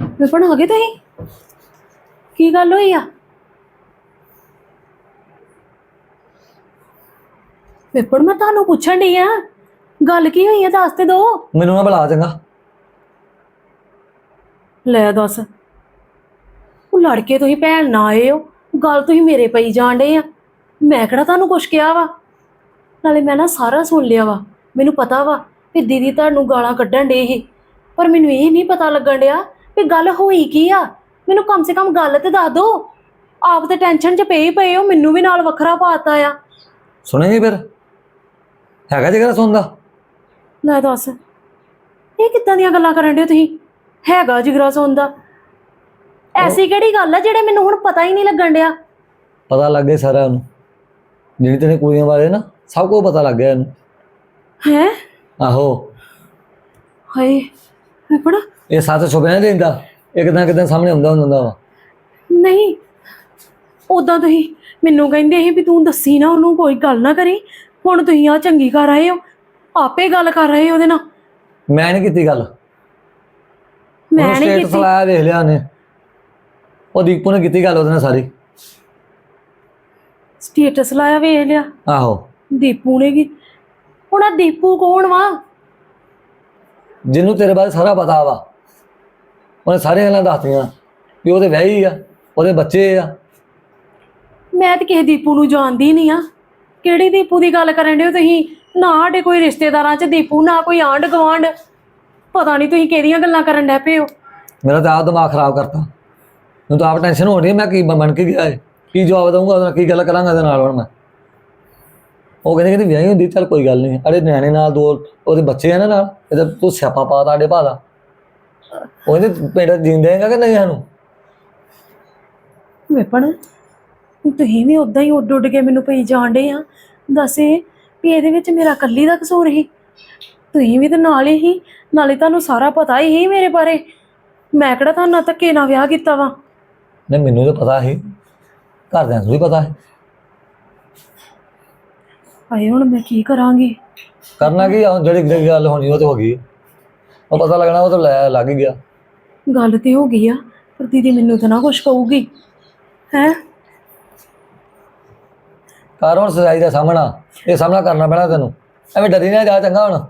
ਵਿਪਨ ਆ ਗਏ ਤੁਸੀਂ? ਕੀ ਗੱਲ ਹੋਈ ਆ? ਵਿਪਨ ਮੈਂ ਤੁਹਾਨੂੰ ਪੁੱਛਣ ਡਈ ਆ। ਗੱਲ ਕੀ ਹੋਈ ਆ? ਦੱਸ ਤੇ ਦੋ। ਮੈਨੂੰ ਨਾ ਬੁਲਾ ਚੰਗਾ। ਲੈ ਦੱਸ। ਉਹ ਲੜਕੇ ਤੁਸੀਂ ਭੈਣ ਨਾ ਆਏ ਹੋ। ਗੱਲ ਤੁਸੀਂ ਮੇਰੇ ਪਈ ਜਾਣ ਡੇ ਆ। ਮੈਂ ਕਿਹੜਾ ਤੁਹਾਨੂੰ ਕੁਛ ਕਿਹਾ ਵਾ? ਨਾਲੇ ਮੈਂ ਨਾ ਸਾਰਾ ਸੁਣ ਲਿਆ ਵਾ। ਮੈਨੂੰ ਪਤਾ ਵਾ ਕਿ ਦੀਦੀ ਤੁਹਾਨੂੰ ਗਾਲਾਂ ਕੱਢਣ ਡੇ ਸੀ। ਪਰ ਮੈਨੂੰ ਇਹ ਨਹੀਂ ਪਤਾ ਲੱਗਣ ਡਿਆ ਕਿ ਗੱਲ ਹੋਈ ਕੀ ਆ? ਮੈਨੂੰ ਕਮ ਸੇ ਕਮ ਗੱਲ ਤੇ ਦੱਸ ਦੋ। ਆਪ ਤੇ ਟੈਨਸ਼ਨ 'ਚ ਪਏ ਹੀ ਪਏ ਹੋ ਮੈਨੂੰ ਵੀ ਨਾਲ ਵੱਖਰਾ ਪਾਤਾ ਆ। ਸੁਣੇਗੀ ਫਿਰ। ਹੈਗਾ ਜਿਗਰਾ ਸੁਣਦਾ। ਲੈ ਦੱਸ ਇਹ ਕਿੱਦਾਂ ਦੀਆਂ ਗੱਲਾਂ ਕਰਨ ਡੇ ਤੁਸੀਂ? ਹੈਗਾ ਜਿਗਰਾ ਸੌਂਦਾ ਐਸੀ ਕਿਹੜੀ ਗੱਲ ਆ ਜਿਹੜੇ ਮੈਨੂੰ ਹੁਣ ਪਤਾ ਹੀ ਨਹੀਂ ਲੱਗਣ ਡਿਆ? ਪਤਾ ਲੱਗ ਗਿਆ ਸਾਰਾ ਉਹਨੂੰ ਜਿਹੜੀ ਤੇਰੇ ਕੁੜੀਆਂ ਬਾਰੇ ਨਾ ਸਭ ਕੁਝ ਪਤਾ ਲੱਗ ਗਿਆ ਇਹਨੂੰ। ਹੈ? ਆਹੋ। ਹਾਏ ਵਿਪਨ ਇਹ ਸੱਤ ਛੁਪਿਆ ਨਹੀਂ ਦਿੰਦਾ। ਇੱਕ ਦਿਨ ਕਿਦਾਂ ਸਾਹਮਣੇ ਹੁੰਦਾ ਹੁੰਦਾ ਵਾ। ਨਹੀਂ ਉਦਾਂ ਤੁਸੀਂ ਮੈਨੂੰ ਕਹਿੰਦੇ ਸੀ ਵੀ ਤੂੰ ਦੱਸੀ ਨਾ ਉਹਨੂੰ ਕੋਈ ਗੱਲ ਨਾ ਕਰੀ। ਹੁਣ ਤੁਸੀਂ ਆ ਚੰਗੀ ਕਰ ਆਏ ਹੋ। ਆਪੇ ਗੱਲ ਕਰ ਰਹੇ ਹੋ ਉਹਦੇ ਨਾਲ। ਮੈਂ ਨਹੀਂ ਕੀਤੀ ਗੱਲ। ਮੈਂ ਨਹੀਂ ਸਟੇਟਸ ਕੀਤੀ। ਲਾਇਆ ਦੇਖ ਲਿਆ ਉਹਨੇ। ਉਹ ਦੀਪੂ ਨੇ ਕੀਤੀ ਗੱਲ ਉਹਦੇ ਨਾਲ ਸਾਰੀ। ਸਟੇਟਸ ਲਾਇਆ ਵੇਖ ਲਿਆ। ਆਹੋ। ਦੀਪੂ ਨੇ ਕੀ ਹੁਣ ਆ ਦੀਪੂ ਕੌਣ ਵਾ? ਜਿਹਨੂੰ ਤੇਰੇ ਬਾਰੇ ਸਾਰਾ ਪਤਾ ਵਾ। ਉਹਨੇ ਸਾਰੀਆਂ ਗੱਲਾਂ ਦੱਸਤੀਆਂ ਵੀ ਉਹਦੇ ਵਿਆਹੀ ਆ ਉਹਦੇ ਬੱਚੇ ਆ। ਮੈਂ ਤੇ ਕਿਸੇ ਦੀਪੂ ਨੂੰ ਜਾਣਦੀ ਨਹੀਂ ਆ। ਕਿਹੜੀ ਦੀਪੂ ਦੀ ਗੱਲ ਕਰਨ ਡਏ ਹੋ ਤੁਸੀਂ? ਨਾ ਸਾਡੇ ਕੋਈ ਰਿਸ਼ਤੇਦਾਰਾਂ 'ਚ ਦੀਪੂ ਨਾ ਕੋਈ ਆਂਢ ਗੁਆਂਢ। ਪਤਾ ਨਹੀਂ ਤੁਸੀਂ ਕਿਹੜੀਆਂ ਗੱਲਾਂ ਕਰਨ ਡੈ ਪਏ ਹੋ। ਮੇਰਾ ਤਾਂ ਆਪ ਦਿਮਾਗ ਖਰਾਬ ਕਰਤਾ। ਮੈਨੂੰ ਤਾਂ ਆਪ ਟੈਨਸ਼ਨ ਹੋ ਰਹੀ ਹੈ ਮੈਂ ਕੀ ਬਣ ਕੇ ਗਿਆ ਕੀ ਜਵਾਬ ਦਊਂਗਾ ਉਹਦੇ ਨਾਲ ਕੀ ਗੱਲ ਕਰਾਂਗਾ ਉਹਦੇ ਨਾਲ ਹੁਣ ਮੈਂ? ਉਹ ਕਹਿੰਦੇ ਕਿ ਵਿਆਹੀ ਹੁੰਦੀ ਚੱਲ ਕੋਈ ਗੱਲ ਨਹੀਂ। ਅਰੇ ਨਿਆਣੇ ਨਾਲ ਦੋ ਉਹਦੇ ਬੱਚੇ ਆ ਨਾ ਨਾਲ ਇਹਦਾ ਤੂੰ ਸਿਆਪਾ ਪਾ ਤੁਹਾਡੇ ਭਾ ਦਾ। ਉਹਦੇ ਪਿੰਡ ਜਿੰਦੇ ਹੈਗਾ ਕਿ ਨਹੀਂ ਸਾਨੂੰ? ਵਿਪਨ ਤੁਸੀਂ ਵੀ ਉਦਾਂ ਹੀ ਉੱਡ ਉੱਡ ਕੇ ਮੈਨੂੰ ਪਈ ਜਾਣਦੇ ਆ। ਦੱਸੇ ਵੀ ਇਹਦੇ ਵਿੱਚ ਮੇਰਾ ਕੱਲੀ ਦਾ ਕਸੂਰ ਹੀ। ਤੁਸੀਂ ਵੀ ਤਾਂ ਨਾਲ ਹੀ ਨਾਲੇ ਤੁਹਾਨੂੰ ਸਾਰਾ ਪਤਾ ਹੀ ਮੇਰੇ ਬਾਰੇ। ਮੈਂ ਕਿਹੜਾ ਤੁਹਾਨੂੰ ਨਾਲ ਧੱਕੇ ਨਾਲ ਵਿਆਹ ਕੀਤਾ ਵਾ। ਨਹੀਂ ਮੈਨੂੰ ਤਾਂ ਪਤਾ ਸੀ। ਘਰਦਿਆਂ ਨੂੰ ਵੀ ਪਤਾ ਹੈ ਆਏ ਹੁਣ ਮੈਂ ਕੀ ਕਰਾਂਗੀ? ਕਰਨਾ ਕੀ ਆ? ਹੁਣ ਜਿਹੜੀ ਜਿਹੜੀ ਗੱਲ ਹੋਣੀ ਉਹ ਤੇ ਹੋ ਗਈ ਉਹ ਪਤਾ ਲੱਗਣਾ ਉਹ ਤਾਂ ਲੈ ਲੱਗ ਗਿਆ। ਗੱਲ ਤੇ ਹੋ ਗਈ ਆ ਪਰ ਦੀਦੀ ਮੈਨੂੰ ਤਾਂ ਨਾ ਕੁਛ ਕਹੂਗੀ। ਹੈ? ਕਰ ਹੁਣ ਸਜਾਈ ਦਾ ਸਾਹਮਣਾ ਇਹ ਸਾਹਮਣਾ ਕਰਨਾ ਪੈਣਾ ਤੈਨੂੰ। ਐਵੇਂ ਡਰੀ ਨਾ ਜਾ ਚੰਗਾ ਹੁਣ।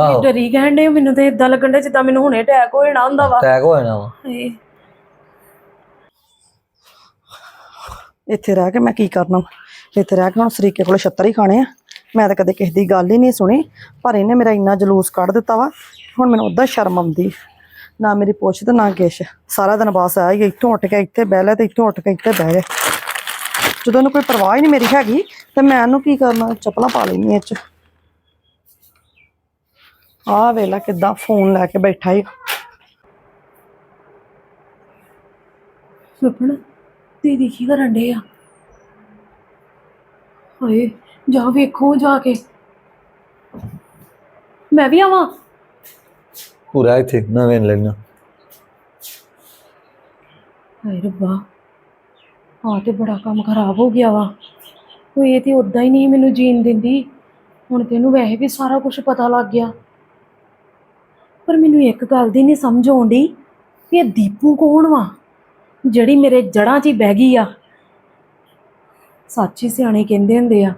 ਆਹੋ। ਡਰੀ ਕਹਿਣ ਦੇ ਮੈਨੂੰ ਤੇ ਇਦਾਂ ਲੱਗਣ ਡਿਆ ਜਿੱਦਾਂ ਮੈਨੂੰ ਹੁਣੇ ਅਟੈਕ ਹੋ ਜਾਣਾ ਹੁੰਦਾ ਵਾ। ਅਟੈਕ ਹੋ ਜਾਣਾ ਵਾ। ਹਾਏ। ਇੱਥੇ ਰਹਿ ਕੇ ਮੈਂ ਕੀ ਕਰਨਾ ਇੱਥੇ ਰਹਿ ਕੇ ਹੁਣ ਸਰੀਕੇ ਕੋਲ ਛੱਤਰ ਹੀ ਖਾਣੇ ਆ। ਮੈਂ ਤਾਂ ਕਦੇ ਕਿਸੇ ਦੀ ਗੱਲ ਹੀ ਨਹੀਂ ਸੁਣੀ, ਪਰ ਇਹਨੇ ਮੇਰਾ ਇੰਨਾ ਜਲੂਸ ਕੱਢ ਦਿੱਤਾ ਵਾ, ਹੁਣ ਮੈਨੂੰ ਉਦਾਂ ਸ਼ਰਮ ਆਉਂਦੀ। ਨਾ ਮੇਰੀ ਪੁੱਛ ਤੇ ਨਾ ਕਿਸ਼ ਸਾਰਾ ਦਿਨ ਬਸ ਆ ਹੀ ਇੱਥੋਂ ਉੱਠ ਕੇ ਇੱਥੇ ਬਹਿ ਲੈ ਤੇ ਇੱਥੋਂ ਉੱਠ ਕੇ ਇੱਥੇ ਬਹਿ ਜਾ। ਜਦੋਂ ਇਹਨੂੰ ਕੋਈ ਪਰਵਾਹ ਹੀ ਨਹੀਂ ਮੇਰੀ ਹੈਗੀ, ਤੇ ਮੈਂ ਇਹਨੂੰ ਕੀ ਕਰਨਾ, ਚੱਪਲਾਂ ਪਾ ਲੈਣੀ ਇਹ ਚ। ਆ ਵੇਲਾ ਕਿੱਦਾਂ ਫੋਨ ਲੈ ਕੇ ਬੈਠਾ ਹੀ ਸੁਪਨ ਦੀਦੀ ਕੀ ਕਰਨ ਡੇ ਆ? ਹਾਏ। ਜਾ ਵੇਖੋ ਜਾ ਕੇ। ਮੈਂ ਵੀ ਆਵਾਂ। ਪੂਰਾ ਇੱਥੇ ਨਵੇਂ ਲੈਣਾ ਹਾਏ ਰੱਬਾ ਆ ਤੇ ਬੜਾ ਕੰਮ ਖਰਾਬ ਹੋ ਗਿਆ ਵਾ। ਉਹ ਇਹ ਤੇ ਉਦਾਂ ਹੀ ਨਹੀਂ ਮੈਨੂੰ ਜੀਣ ਦਿੰਦੀ। ਹੁਣ ਤੈਨੂੰ ਵੈਸੇ ਵੀ ਸਾਰਾ ਕੁਝ ਪਤਾ ਲੱਗ ਗਿਆ। ਪਰ ਮੈਨੂੰ ਇੱਕ ਗੱਲ ਦੀ ਨਹੀਂ ਸਮਝ ਆਉਂਦੀ ਕਿ ਇਹ ਦੀਪੂ ਕੌਣ ਵਾ ਜਿਹੜੀ ਮੇਰੇ ਜੜ੍ਹਾਂ 'ਚ ਹੀ ਬਹਿ ਗਈ ਆ। ਸੱਚੀ ਸਿਆਣੇ ਕਹਿੰਦੇ ਹੁੰਦੇ ਆ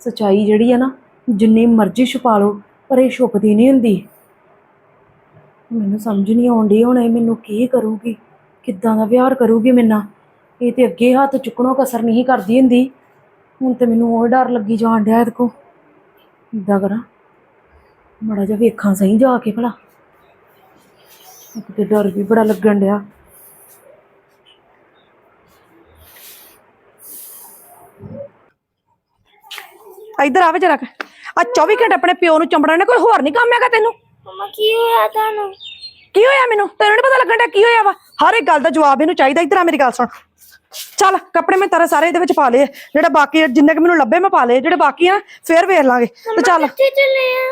ਸਚਾਈ ਜਿਹੜੀ ਆ ਨਾ, ਜਿੰਨੀ ਮਰਜ਼ੀ ਛੁਪਾ ਲਓ, ਪਰ ਇਹ ਛੁਪਦੀ ਨਹੀਂ ਹੁੰਦੀ। ਮੈਨੂੰ ਸਮਝ ਨਹੀਂ ਆਉਂਦੀ ਹੁਣ ਇਹ ਮੈਨੂੰ ਕੀ ਕਰੂਗੀ, ਕਿੱਦਾਂ ਦਾ ਵਿਹਾਰ ਕਰੂਗੀ ਮੇਰੇ ਨਾਲ। ਇਹ ਤੇ ਅੱਗੇ ਹੱਥ ਚੁੱਕਣੋਂ ਕਸਰ ਨਹੀਂ ਕਰਦੀ ਹੁੰਦੀ। ਹੁਣ ਤੇ ਮੈਨੂੰ ਹੋਰ ਡਰ ਲੱਗੀ ਜਾਣ ਡਿਆ ਇਹਦੇ ਕੋ ਇਦਾਂ ਕਰਾਂ। ਬੜਾ ਜਿਹਾ ਵੇਖਾਂ ਸਹੀ ਜਾ ਕੇ ਭਲਾ। ਇੱਕ ਤੇ ਡਰ ਵੀ ਬੜਾ ਲੱਗਣ ਡਿਆ। ਇੱਧਰ ਆਵੇ ਜਰਾ ਆ 24 ਘੰਟੇ ਆਪਣੇ ਪਿਓ ਨੂੰ ਚੰਬੜਨ ਨੇ ਕੋਈ ਹੋਰ ਨਹੀਂ ਕੰਮ ਹੈਗਾ ਤੈਨੂੰ? ਮਮਾ ਕੀ ਹੋਇਆ ਤੁਹਾਨੂੰ? ਕੀ ਹੋਇਆ ਮੈਨੂੰ? ਤੈਨੂੰ ਨੀ ਪਤਾ ਲੱਗਣ ਡਿਆ ਕੀ ਹੋਇਆ ਵਾ? ਹਰ ਇੱਕ ਗੱਲ ਦਾ ਜਵਾਬ ਇਹਨੂੰ ਚਾਹੀਦਾ ਇੱਧਰ ਆ ਮੇਰੀ ਗੱਲ ਸੁਣ। ਚੱਲ ਕੱਪੜੇ ਮੈਂ ਤੇਰੇ ਸਾਰੇ ਇਹਦੇ ਵਿੱਚ ਪਾ ਲਏ ਜਿਹੜੇ ਬਾਕੀ ਆ, ਜਿੰਨੇ ਕਿ ਮੈਨੂੰ ਲੱਭੇ ਮੈਂ ਪਾ ਲਏ ਜਿਹੜੇ ਬਾਕੀ ਆ ਫੇਰ ਵੇਖ ਲਾਂਗੇ। ਤੇ ਚੱਲ। ਕਿੱਥੇ ਚੱਲੇ ਆ?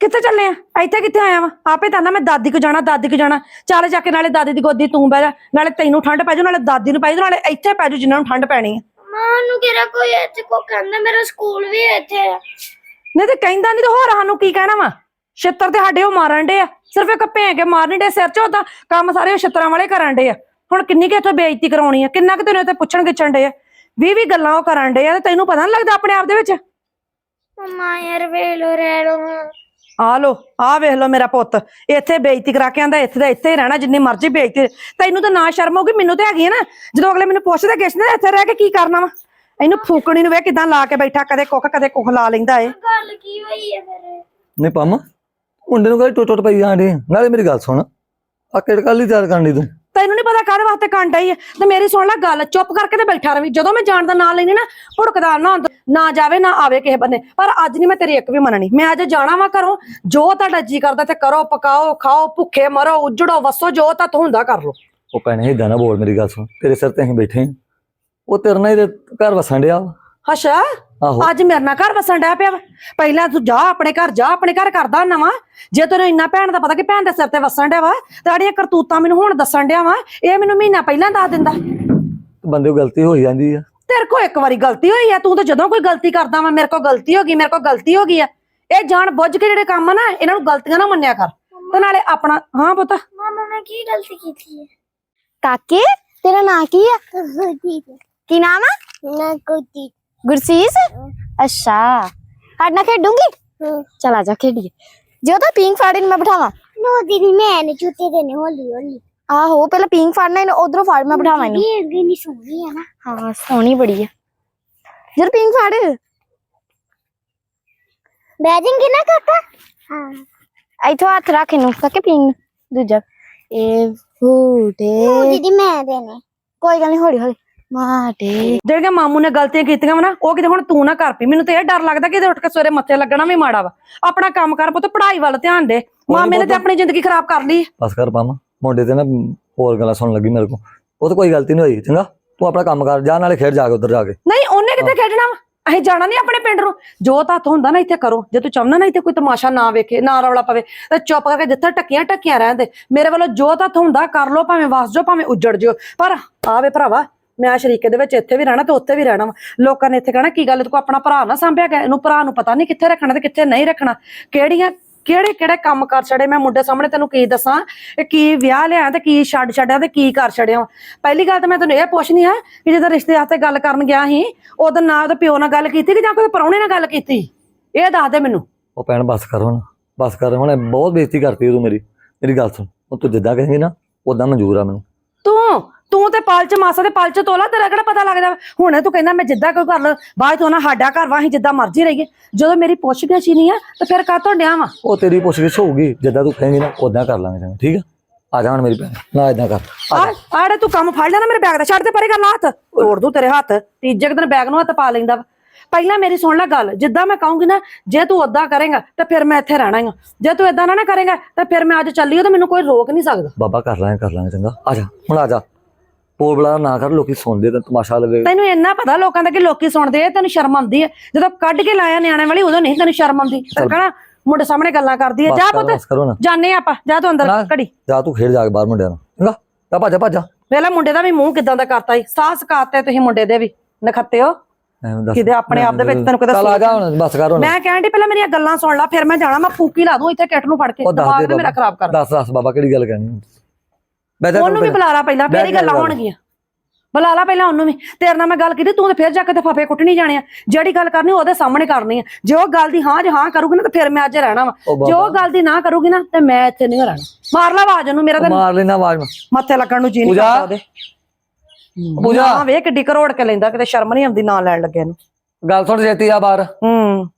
ਕਿੱਥੇ ਚੱਲੇ ਆ? ਇੱਥੇ ਕਿੱਥੇ ਆਇਆ ਵਾ? ਆਪੇ ਤਾਂ ਨਾ ਮੈਂ ਦਾਦੀ ਕੋ ਜਾਣਾ ਦਾਦੀ ਕੋ ਜਾਣਾ। ਚੱਲ ਜਾ ਕੇ ਨਾਲੇ ਦਾਦੀ ਦੀ ਗੋਦੀ ਤੂੰ ਬਹਿ ਜਾ। ਨਾਲੇ ਤੈਨੂੰ ਠੰਡ ਪੈ ਜਾਊ ਨਾਲੇ ਦਾਦੀ ਨੂੰ ਪੈ ਜਾਊ ਨਾਲੇ ਇੱਥੇ ਪੈ ਜਾਊ ਜਿੰਨਾਂ ਨੂੰ ਠੰਡ ਪੈਣੀ ਆ। ਮਾਂ ਨੂੰ ਕਿਹੜਾ ਕੋਈ ਇੱਥੇ ਕੋ ਕਹਿੰਦਾ ਮੇਰਾ ਸਕੂਲ ਵੀ ਇੱਥੇ ਆ। ਨਹੀਂ ਤੇ ਕਹਿੰਦਾ ਨਹੀਂ ਤੇ ਹੋਰ ਸਾਨੂੰ ਕੀ ਕਹਿਣਾ ਵਾ? ਛਿੱਤਰ ਤੇ ਸਾਡੇ ਉਹ ਮਾਰਨ ਡੇ ਆ। ਸਿਰਫ ਇੱਕ ਭੈਂ ਕੇ ਮਾਰਨ ਡੇ ਸਿਰ 'ਚ ਉਹਦਾ ਕੰਮ ਸਾਰੇ ਉਹ ਛਿੱਤਰਾਂ ਵਾਲੇ ਕਰਨ ਡੇ ਆ। ਹੁਣ ਕਿੰਨੀ ਕਿ ਇੱਥੋਂ ਬੇਇੱਜ਼ਤੀ ਕਰਾਉਣੀ ਆ? ਕਿੰਨਾ ਕਿ ਤੈਨੂੰ ਇੱਥੇ ਪੁੱਛਣ ਗਿੱਛਣ ਡੇ ਆ? ਵੀਹ ਵੀਹ ਗੱਲਾਂ ਉਹ ਕਰਨ ਡੇ ਆ ਤੇ ਤੈਨੂੰ ਪਤਾ ਨਹੀਂ ਲੱਗਦਾ ਆਪਣੇ ਆਪ ਦੇ ਵਿੱਚ? ਮਮਾ ਯਾਰ ਵੇਲੋ ਰਹਿ ਲੋ ਆ ਲੋ ਆ ਵੇਖ ਲੋ ਮੇਰਾ ਪੁੱਤ। ਇੱਥੇ ਬੇਇੱਜ਼ਤੀ ਕਰਾ ਕੇ ਆਂਦਾ ਇੱਥੇ ਦਾ ਇੱਥੇ ਹੀ ਰਹਿਣਾ ਜਿੰਨੀ ਮਰਜ਼ੀ ਬੇਇੱਜ਼ਤੀ ਤੈਨੂੰ ਤਾਂ ਨਾ ਸ਼ਰਮ ਹੋਊਗੀ ਮੈਨੂੰ ਤੇ ਹੈਗੀ ਹੈ ਨਾ। ਜਦੋਂ ਅਗਲੇ ਮੈਨੂੰ ਪੁੱਛਦੇ ਕਿਸਨੇ ਇੱਥੇ ਰਹਿ ਕੇ ਕੀ ਕਰਨਾ ਵਾ? ਇਹਨੂੰ ਫੂਕਣੀ ਨੂੰ ਵੇ ਕਿਦਾਂ ਲਾ ਕੇ ਬੈਠਾ ਕਦੇ ਕੁੱਖ ਕਦੇ ਕੁੱਖ ਲਾ ਲੈਂਦਾ ਏ ਗੱਲ ਕੀ ਹੋਈ ਹੈ ਫਿਰ? ਨਹੀਂ ਪੰਮ ਮੁੰਡੇ ਨੂੰ ਕਹਿੰਦੇ ਟੁੱਟ ਟੁੱਟ ਪਈ ਜਾਂਦੀ ਨਾਲੇ ਮੇਰੀ ਗੱਲ ਸੁਣ। ਆ ਕਿਹੜ ਕੱਲ ਹੀ ਤਿਆਰ ਕਰਨੀ ਤੂੰ? ਤੈਨੂੰ ਨਹੀਂ ਪਤਾ ਕਾਹਦੇ ਵਾਸਤੇ ਕਾਂਡਾ ਹੀ ਹੈ ਤੇ ਮੇਰੀ ਸੁਣ ਲੈ ਗੱਲ ਚੁੱਪ ਕਰਕੇ ਤੇ ਬੈਠਾ ਰਵੀ। ਜਦੋਂ ਮੈਂ ਜਾਣ ਦਾ ਨਾਂ ਲੈਣੀ ਨਾ ਭੁੜਕਦਾ ਨਾ ਨਾ ਜਾਵੇ ਨਾ ਆਵੇ ਕਿਸੇ ਬੰਨੇ ਪਰ ਅੱਜ ਨਹੀਂ ਮੈਂ ਤੇਰੀ ਇੱਕ ਵੀ ਮੰਨਣੀ। ਮੈਂ ਅੱਜ ਜਾਣਾ ਵਾ ਘਰੋਂ। ਜੋ ਤੁਹਾਡਾ ਜੀ ਕਰਦਾ ਤੇ ਕਰੋ ਪਕਾਓ ਖਾਓ ਭੁੱਖੇ ਮਰੋ ਉਜੜੋ ਵਸੋ ਜੋ ਤਾਂ ਹੁੰਦਾ ਕਰ ਲੋ ਉਹ ਭੈਣੇ ਏਦਾਂ ਨਾ ਬੋਲ ਮੇਰੀ ਗੱਲ ਸੁਣ। ਤੇਰੇ ਸਿਰ ਤੇ ਅਸੀਂ ਬੈਠੇ ਹਾਂ। ਉਹ ਤੇਰੇ ਨਾਲ ਹੀ ਤੇ ਘਰ ਵਸਣ ਡਿਆ ਵਾ। ਅੱਛਾ? ਆਹੋ। ਅੱਜ ਮੇਰੇ ਨਾਲ ਘਰ ਵਸਣ ਡਿਆ ਪਿਆ ਵਾ। ਪਹਿਲਾਂ ਤੂੰ ਜਾ ਆਪਣੇ ਘਰ ਜਾ ਆਪਣੇ ਘਰ ਕਰਦਾ ਨਵਾਂ। ਜੇ ਤੈਨੂੰ ਇੰਨਾ ਭੈਣ ਦਾ ਪਤਾ ਕਿ ਭੈਣ ਦੇ ਸਿਰ ਤੇ ਵਸਣ ਡਿਆ ਵਾ ਤੁਹਾਡੀਆਂ ਕਰਤੂਤਾਂ ਮੈਨੂੰ ਹੁਣ ਦੱਸਣ ਡਿਆ ਵਾ ਇਹ ਮੈਨੂੰ ਮਹੀਨਾ ਪਹਿਲਾਂ ਦੱਸ ਦਿੰਦਾ। ਬੰਦੇ ਕੋਲ ਗਲਤੀ ਹੋ ਜਾਂਦੀ ਆ। ਤੇਰੇ ਕੋ ਇੱਕ ਵਾਰੀ ਗਲਤੀ ਹੋਈ ਆ ਤੂੰ ਤਾਂ ਜਦੋਂ ਕੋਈ ਗਲਤੀ ਕਰਦਾ ਵਾ ਮੇਰੇ ਕੋ ਗਲਤੀ ਹੋ ਗਈ ਮੇਰੇ ਕੋ ਗਲਤੀ ਹੋ ਗਈ ਆ। ਇਹ ਜਾਣ ਬੁੱਝ ਕੇ ਜਿਹੜੇ ਕੰਮ ਆ ਨਾ ਇਹਨਾਂ ਨੂੰ ਗਲਤੀਆਂ ਨਾ ਮੰਨਿਆ ਕਰ। ਤੇ ਨਾਲੇ ਆਪਣਾ ਹਾਂ ਪੁੱਤ। ਮਮਾ ਮੈਂ ਕੀ ਗਲਤੀ ਕੀਤੀ ਹੈ ਕਾਕੇ ਤੇਰਾ ਨਾਂ ਕੀ ਆ? ਕੀ ਨਾਮ ਆ? ਨਾ ਕੋਈ ਗੁਰਸੀਸ? ਅੱਛਾ। ਸਾਡੇ ਨਾਲ ਖੇਡੂੰਗੀ? ਚਲ ਆ ਜਾ ਖੇਡੀਏ। ਜੋ ਤਾਂ ਪਿੰਕ ਫਾੜੀ ਨੂੰ ਮੈਂ ਬਿਠਾਵਾਂ। ਨੋ ਦੀਦੀ ਮੈਂ ਨੇ ਚੂਤੇ ਦੇਣੇ ਹੌਲੀ ਹੌਲੀ। ਆਹੋ ਪਹਿਲਾਂ ਪਿੰਕ ਫਾੜਨਾ ਇਹਨੂੰ ਉਧਰੋਂ ਫਾੜ ਮੈਂ ਬਿਠਾਵਾਂ ਇਹਨੂੰ। ਇਹ ਅੱਗੇ ਨਹੀਂ ਸੁਣੀ ਹੈ ਨਾ। ਹਾਂ ਸੋਹਣੀ ਬੜੀ ਆ। ਜਰ ਪਿੰਕ ਫਾੜ। ਬਹਿ ਜਾਏਂਗੇ ਨਾ ਕਾਕਾ ਹਾਂ। ਇੱਥੋਂ ਹੱਥ ਰੱਖ ਇਹਨੂੰ ਕਾਕੇ ਪਿੰਕ ਦੂਜਾ। ਇਹ ਫੂਟੇ ਨੋ ਦੀਦੀ ਮੈਂ ਦੇਣੇ। ਕੋਈ ਗੱਲ ਨਹੀਂ ਹੌਲੀ ਹੌਲੀ। ਮਾਟੇ ਜਿਹੜੀਆਂ ਮਾਮੂ ਨੇ ਗਲਤੀਆਂ ਕੀਤੀਆਂ ਵਾ ਨਾ ਉਹ ਕਿਤੇ ਹੁਣ ਤੂੰ ਨਾ ਕਰ ਪਈ ਮੈਨੂੰ ਤੇ ਇਹ ਡਰ ਲੱਗਦਾ ਕਿ ਇਹਦੇ ਉੱਠ ਕੇ ਸਵੇਰੇ ਮੱਥੇ ਲੱਗਣਾ ਵੀ ਮਾੜਾ ਵਾ। ਆਪਣਾ ਕੰਮ ਕਰ ਪੁੱਤ ਪੜ੍ਹਾਈ ਵੱਲ ਧਿਆਨ ਦੇ। ਮਾਮੇ ਨੇ ਤੇ ਆਪਣੀ ਜ਼ਿੰਦਗੀ ਖਰਾਬ ਕਰ ਲਈ। ਬਸ ਕਰ ਪੰਮ ਮੁੰਡੇ ਤੇ ਨਾ ਹੋਰ ਗੱਲਾਂ ਸੁਣਨ ਲੱਗੀ ਮੇਰੇ ਕੋ ਉਹ ਤਾਂ ਕੋਈ ਗਲਤੀ ਨਹੀਂ ਹੋਈ ਚੰਗਾ? ਤੂੰ ਆਪਣਾ ਕੰਮ ਕਰ ਜਾ ਨਾਲੇ ਖੇਡ ਜਾ ਕੇ ਉਧਰ ਜਾ ਕੇ। ਨਹੀਂ ਉਹਨੇ ਕਿਤੇ ਖੇਡਣਾ ਵਾ? ਅਸੀਂ ਜਾਣਾ ਨਹੀਂ ਆਪਣੇ ਪਿੰਡ ਨੂੰ। ਜੋ ਤੱਤ ਹੁੰਦਾ ਨਾ ਇੱਥੇ ਕਰੋ। ਜੇ ਤੂੰ ਚਾਹੁੰਦਾ ਨਾ ਇੱਥੇ ਕੋਈ ਤਮਾਸ਼ਾ ਨਾ ਵੇਖੇ ਨਾ ਰੌਲਾ ਪਵੇ ਤੇ ਚੁੱਪ ਕਰਕੇ ਜਿੱਥੇ ਟੱਕੀਆਂ ਟੱਕੀਆਂ ਰਹਿੰਦੇ ਮੇਰੇ ਵੱਲੋਂ ਜੋ ਤੱਤ ਹੁੰਦਾ ਕਰ ਲੋ ਭਾਵੇਂ ਵਸ ਜਾਓ ਭਾਵੇਂ ਉੱਜੜ ਜਿਓ। ਪਰ ਆਵੇ ਭਰਾਵਾ ਮੈਂ ਸ਼ਰੀਕੇ ਦੇ ਵਿੱਚ ਇੱਥੇ ਵੀ ਰਹਿਣਾ ਤੇ ਉੱਥੇ ਵੀ ਰਹਿਣਾ ਵਾ। ਲੋਕਾਂ ਨੇ ਇੱਥੇ ਕਹਿਣਾ ਕੀ ਗੱਲ ਤੂੰ ਆਪਣਾ ਭਰਾ ਨਾ ਸਾਂਭਿਆ ਗਿਆ ਇਹਨੂੰ ਭਰਾ ਨੂੰ ਪਤਾ ਨਹੀਂ ਕਿੱਥੇ ਰੱਖਣਾ ਤੇ ਕਿੱਥੇ ਨਹੀਂ ਰੱਖਣਾ। ਕਿਹੜੀਆਂ ਕਿਹੜੇ ਕਿਹੜੇ ਕੰਮ ਕਰ ਛੜੇ? ਮੈਂ ਮੁੰਡੇ ਸਾਹਮਣੇ ਤੈਨੂੰ ਕੀ ਦੱਸਾਂ? ਇਹ ਕੀ ਵਿਆਹ ਲਿਆ ਤੇ ਕੀ ਛੱਡ ਛੱਡਿਆ ਤੇ ਕੀ ਕਰ ਛੜਿਆ ਪਹਿਲੀ ਗੱਲ ਤਾਂ ਮੈਂ ਤੈਨੂੰ ਇਹ ਪੁੱਛਣੀ ਆ ਕਿ ਜਦੋਂ ਰਿਸ਼ਤੇ ਵਾਸਤੇ ਗੱਲ ਕਰਨ ਗਿਆ ਸੀ ਉਦੋਂ ਨਾ ਉਹਦੇ ਪਿਓ ਨਾਲ ਗੱਲ ਕੀਤੀ ਕਿ ਜਾਂ ਕੋਈ ਪਰੌਣੇ ਨਾਲ ਗੱਲ ਕੀਤੀ? ਇਹ ਦੱਸ ਦੇ ਮੈਨੂੰ। ਉਹ ਭੈਣ ਬਸ ਕਰ ਹੁਣ। ਬਸ ਕਰ ਹੁਣ ਬਹੁਤ ਬੇਇੱਜ਼ਤੀ ਕਰਤੀ ਤੂੰ ਮੇਰੀ। ਮੇਰੀ ਗੱਲ ਸੁਣ। ਤੂੰ ਜਿੱਦਾਂ ਕਹੇਂਗੀ ਨਾ ਉਦਾਂ ਮਨਜ਼ੂਰ ਆ ਮੈਨੂੰ। ਤੂੰ ਤੂੰ ਤੇ ਪਲ ਚ ਮਾਸਾ ਤੇ ਪਲ ਚ ਤੋਲਾ ਤੇਰਾ ਕਿਹੜਾ ਪਤਾ ਲੱਗਦਾ? ਹੁਣੇ ਤੂੰ ਕਹਿੰਦਾ ਮੈਂ ਜਿੱਦਾਂ ਕੋਈ ਕਰ ਲ ਬਾਅਦ ਤੋਂ ਨਾ ਸਾਡਾ ਘਰ ਵਾ ਅਸੀਂ ਜਿੱਦਾਂ ਮਰਜ਼ੀ ਰਹੀਏ। ਜਦੋਂ ਮੇਰੀ ਪੁੱਛ ਗਿਆ ਸੀ ਨਹੀਂ ਆ ਤੇ ਫਿਰ ਕਾਹਤੋਂ ਡਿਆ ਵਾ? ਉਹ ਤੇਰੀ ਪੁੱਛਗਿੱਛ ਹੋਊਗੀ ਜਿੱਦਾਂ ਤੂੰ ਕਹੇਂਗੀ ਨਾ ਉਦਾਂ ਕਰ ਲਾਂਗੇ ਚੰਗਾ ਠੀਕ ਆ? ਆ ਜਾ ਹੁਣ ਮੇਰੀ ਭੈਣ ਨਾ ਇਦਾਂ ਕਰ ਆ ਜਾ। ਆੜੇ ਤੂੰ ਕੰਮ ਫੜ ਲੈਣਾ ਮੇਰੇ ਬੈਗ ਦਾ ਛੱਡ ਦੇ ਪਰੇ ਕਰ ਲਾ ਹੱਥ। ਤੋੜ ਦੂੰ ਤੇਰੇ ਹੱਥ ਤੀਜੇ ਕੁ ਦਿਨ ਬੈਗ ਨੂੰ ਹੱਥ ਪਾ ਲੈਂਦਾ ਵਾ। ਪਹਿਲਾਂ ਮੇਰੀ ਸੁਣ ਲੈ ਗੱਲ ਜਿੱਦਾਂ ਮੈਂ ਕਹੂੰਗੀ ਨਾ ਜੇ ਤੂੰ ਓਦਾਂ ਕਰੇਗਾ ਤੇ ਫਿਰ ਮੈਂ ਇੱਥੇ ਰਹਿਣਾ ਹੀ ਆ। ਜੇ ਤੂੰ ਏਦਾਂ ਨਾ ਨਾ ਕਰੇਗਾ ਤੇ ਫਿਰ ਮੈਂ ਅੱਜ ਚੱਲੀ ਤਾਂ ਮੈਨੂੰ ਕੋਈ ਰੋਕ ਨਹੀਂ ਸਕਦਾ। ਬਾਬਾ ਕਰ ਲਾਂਗੇ ਕਰ ਲਾਂਗੇ ਚੰਗਾ। ਆ ਜਾ ਹੁਣ ਆ ਜਾ। ਪੋਲ ਬਲਾ ਨਾ ਕਰ ਲੋਕੀ ਸੁਣਦੇ ਤੇ ਤਮਾਸ਼ਾ ਲਵੇ। ਤੈਨੂੰ ਇੰਨਾ ਪਤਾ ਲੋਕਾਂ ਦਾ ਕਿ ਲੋਕੀ ਸੁਣਦੇ ਆ ਤੈਨੂੰ ਸ਼ਰਮ ਆਉਂਦੀ ਹੈ ਜਦੋਂ ਕੱਢ ਕੇ ਲਾਇਆ ਨਿਆਣੇ ਵਾਲੀ ਉਦੋਂ ਨਹੀਂ ਤੈਨੂੰ ਸ਼ਰਮ ਆਉਂਦੀ। ਤੇ ਕਹਣਾ ਮੁੰਡੇ ਸਾਹਮਣੇ ਗੱਲਾਂ ਕਰਦੀ ਹੈ ਜਾ ਪੁੱਤ ਜਾਣੇ ਆਪਾਂ। ਜਾ ਤੂੰ ਅੰਦਰ। ਘੜੀ। ਜਾ ਤੂੰ ਖੇਡ ਜਾ ਕੇ ਬਾਹਰ ਮੁੰਡਿਆਂ ਨਾਲ ਚੰਗਾ ਜਾ ਭੱਜ ਭੱਜ ਵੇਲਾ ਮੁੰਡੇ ਦਾ ਵੀ ਮੂੰਹ ਕਿਦਾਂ ਦਾ ਕਰਤਾ ਈ ਸਾਹ ਸਕਾਤੇ ਤੁਸੀਂ ਮੁੰਡੇ ਦੇ ਵੀ ਨਖੱਤੇ ਹੋ। ਕਿਤੇ ਆਪਣੇ ਆਪ ਦੇ ਵਿੱਚ ਤੈਨੂੰ ਕਿਤੇ ਚੱਲ ਆ ਜਾ ਹੁਣ ਬਸ ਕਰ ਹੁਣ। ਮੈਂ ਕਹਿਣ ਦੀ ਪਹਿਲਾਂ ਮੇਰੀਆਂ ਗੱਲਾਂ ਸੁਣ ਲੈ ਫਿਰ ਮੈਂ ਜਾਣਾ ਮੈਂ ਫੂਕੀ ਲਾ ਦੂੰ ਇੱਥੇ ਕਿਟ ਨੂੰ ਫੜ ਕੇ। ਦਿਮਾਗ ਨਾ ਮੇਰਾ। ਖਰਾਬ ਕਰ। ਦੱਸ ਦੱਸ ਬਾਬਾ ਕਿਹੜੀ ਗੱਲ ਕਹਿਣੀ। ਮੈਂ ਤਾਂ ਉਹਨੂੰ ਵੀ ਬੁਲਾਰਾ ਪਹਿਲਾਂ ਫੇਰ ਹੀ ਗੱਲਾਂ। ਹੋਣਗੀਆਂ। ਬੁਲਾ ਲਾ ਪਹਿਲਾਂ ਉਹਨੂੰ ਵੀ। ਤੇਰੇ ਨਾਲ ਮੈਂ ਗੱਲ ਕੀਤੀ ਤੂੰ ਤੇ ਫਿਰ ਜਾ ਕੇ ਤੇ ਫਫੇ ਕੁੱਟਣੀ ਜਾਣੇ ਆ। ਜਿਹੜੀ ਗੱਲ ਕਰਨੀ ਉਹਦੇ ਸਾਹਮਣੇ ਕਰਨੀ ਆ। ਜੇ ਉਹ ਗੱਲ ਦੀ ਹਾਂ ਜੇ ਹਾਂ ਕਰੂਗੀ ਨਾ ਤੇ ਫਿਰ ਮੈਂ ਅੱਜ ਰਹਿਣਾ ਵਾ। ਜੇ ਉਹ ਗੱਲ ਦੀ ਨਾ ਕਰੂਗੀ ਨਾ ਤੇ ਮੈਂ ਇੱਥੇ ਨਹੀਂ ਰਹਿਣਾ। ਮਾਰ ਲਾ ਆਵਾਜ਼ ਉਹਨੂੰ ਮੇਰਾ ਤਾਂ ਮਾਰ ਲੈਣਾ ਆਵਾਜ਼ ਮੈਂ। ਮੱਥੇ ਲੱਗਣ ਨੂੰ ਪੂਜਾ। ਕਰਦਾ ਉਹਦੇ। ਪੂਜਾ। ਨਾ ਵੇ ਕਿੱਡੀ ਕਰੋੜ ਕੇ ਲੈਂਦਾ ਕਿਤੇ ਸ਼ਰਮ ਨਹੀਂ ਆਉਂਦੀ ਨਾਂ ਲੈਣ ਲੱਗਿਆ ਨੂੰ। ਗੱਲ ਸੁਣ ਜੇਤੀ ਆ ਬਾਹਰ। ਹੂੰ।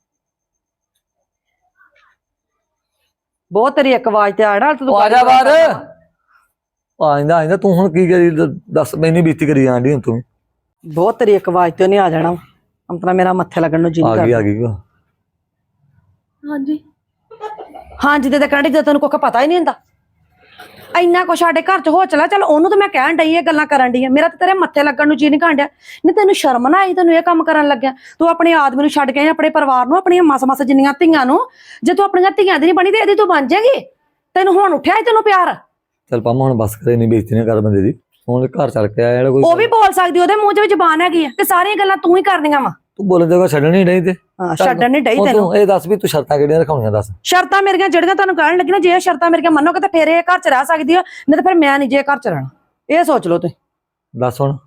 ਬਹੁਤ ਤੇਰੀ ਇੱਕ ਆਵਾਜ਼ ਤੇ ਆ ਨਾ ਤੂੰ ਆ ਜਾ ਬਾਹਰ। ਆਇੰਦਾ ਆਇੰਦਾ ਤੂੰ ਹੁਣ ਕੀ ਕਰੀ ਦ- ਦੱਸ ਮੈਨੀ ਬੀਤੀ ਕਰੀ ਜਾਂਦੀ ਹੁਣ ਤੂੰ ਬਹੁਤ ਤੇਰੀ ਇੱਕ ਆਵਾਜ਼ ਤੇ ਉਹਨੇ ਆ ਜਾਣਾ ਆਪਣਾ ਮੇਰਾ ਮੱਥੇ ਲੱਗਣ ਨੂੰ ਜੀ ਆ ਨਹੀਂ ਗਈ ਕਰਦਾ। ਆ ਗਈ ਹਾਂਜੀ। ਹਾਂਜੀ ਤੇ ਕਹਿੰਦੀ ਜੇ ਤੈਨੂੰ ਕੁੱਖ ਪਤਾ ਹੀ ਨਹੀਂ ਹੁੰਦਾ। ਇੰਨਾ ਕੁਛ ਸਾਡੇ ਘਰ ਚ ਹੋ ਚਲਾ ਚਲ ਉਹਨੂੰ ਤਾਂ ਮੈਂ ਕਹਿਣ ਡਈ ਇਹ ਗੱਲਾਂ ਕਰਨ ਡਈ ਆ। ਮੇਰਾ ਤਾਂ ਤੇਰੇ ਮੱਥੇ ਲੱਗਣ ਨੂੰ ਜੀ ਨਹੀਂ ਕਾਂਡਿਆ ਨਹੀਂ ਤੈਨੂੰ ਸ਼ਰਮ ਨਾ ਆਈ ਤੈਨੂੰ ਇਹ ਕੰਮ ਕਰਨ ਲੱਗਿਆ। ਤੂੰ ਆਪਣੇ ਆਦਮੀ ਨੂੰ ਛੱਡ ਕੇ ਆਈ ਆਪਣੇ ਪਰਿਵਾਰ ਨੂੰ ਆਪਣੀਆਂ ਮਸ ਮਸ ਜਿੰਨੀਆਂ ਧੀਆਂ ਨੂੰ। ਜੇ ਤੂੰ ਆਪਣੀਆਂ ਧੀਆਂ ਦੀ ਨਹੀਂ ਬਣੀ ਤੇ ਇਹਦੀ ਤੂੰ ਬਣ ਜਾਏਗੀ। ਤੈਨੂੰ ਹੁਣ ਉੱਠਿਆ ਈ ਤੈਨੂੰ ਪਿਆਰ। ਚੱਲ ਪਾਮਾ ਹੁਣ ਬਸ ਕਰੇ ਨਹੀਂ ਬੇਇੱਜ਼ਤੀ ਨਾ ਕਰ ਬੰਦੇ ਦੀ। ਹੁਣ ਘਰ ਚੱਲ ਕੇ ਆਇਆ ਜਿਹੜਾ ਕੋਈ ਉਹ ਵੀ ਬੋਲ ਸਕਦੀ ਉਹਦੇ ਮੂੰਹ 'ਚ ਵੀ ਜ਼ਬਾਨ ਹੈਗੀ ਆ ਕਿ ਸਾਰੀਆਂ ਗੱਲਾਂ ਤੂੰ ਹੀ ਕਰਨੀਆਂ ਵਾ। ਤੂੰ ਬੋਲਣ ਜਗ੍ਹਾ ਛੱਡਣੀ ਨਹੀਂ ਤੇ ਹਾਂ ਛੱਡਣ ਨਹੀਂ ਡਈ ਤੈਨੂੰ ਤੂੰ ਇਹ ਦੱਸ ਵੀ ਤੂੰ ਸ਼ਰਤਾਂ ਕਿਹੜੀਆਂ ਰਖਾਉਣੀਆਂ ਦੱਸ। ਸ਼ਰਤਾਂ ਮੇਰੀਆਂ ਜਿਹੜੀਆਂ ਤੁਹਾਨੂੰ ਕਹਿਣ ਲੱਗੀ ਨਾ ਜੇ ਇਹ ਸ਼ਰਤਾਂ ਮੇਰੀਆਂ ਮੰਨੋਗੇ ਤਾਂ ਫੇਰ ਇਹ ਘਰ 'ਚ ਰਹਿ ਸਕਦੀ ਆ ਨਹੀਂ ਤਾਂ ਫਿਰ ਮੈਂ ਨਹੀਂ ਜੇ ਘਰ 'ਚ ਰਹਿਣਾ। ਇਹ ਸੋਚ ਲਓ ਤੁਸੀਂ। ਦੱਸ ਹੁਣ।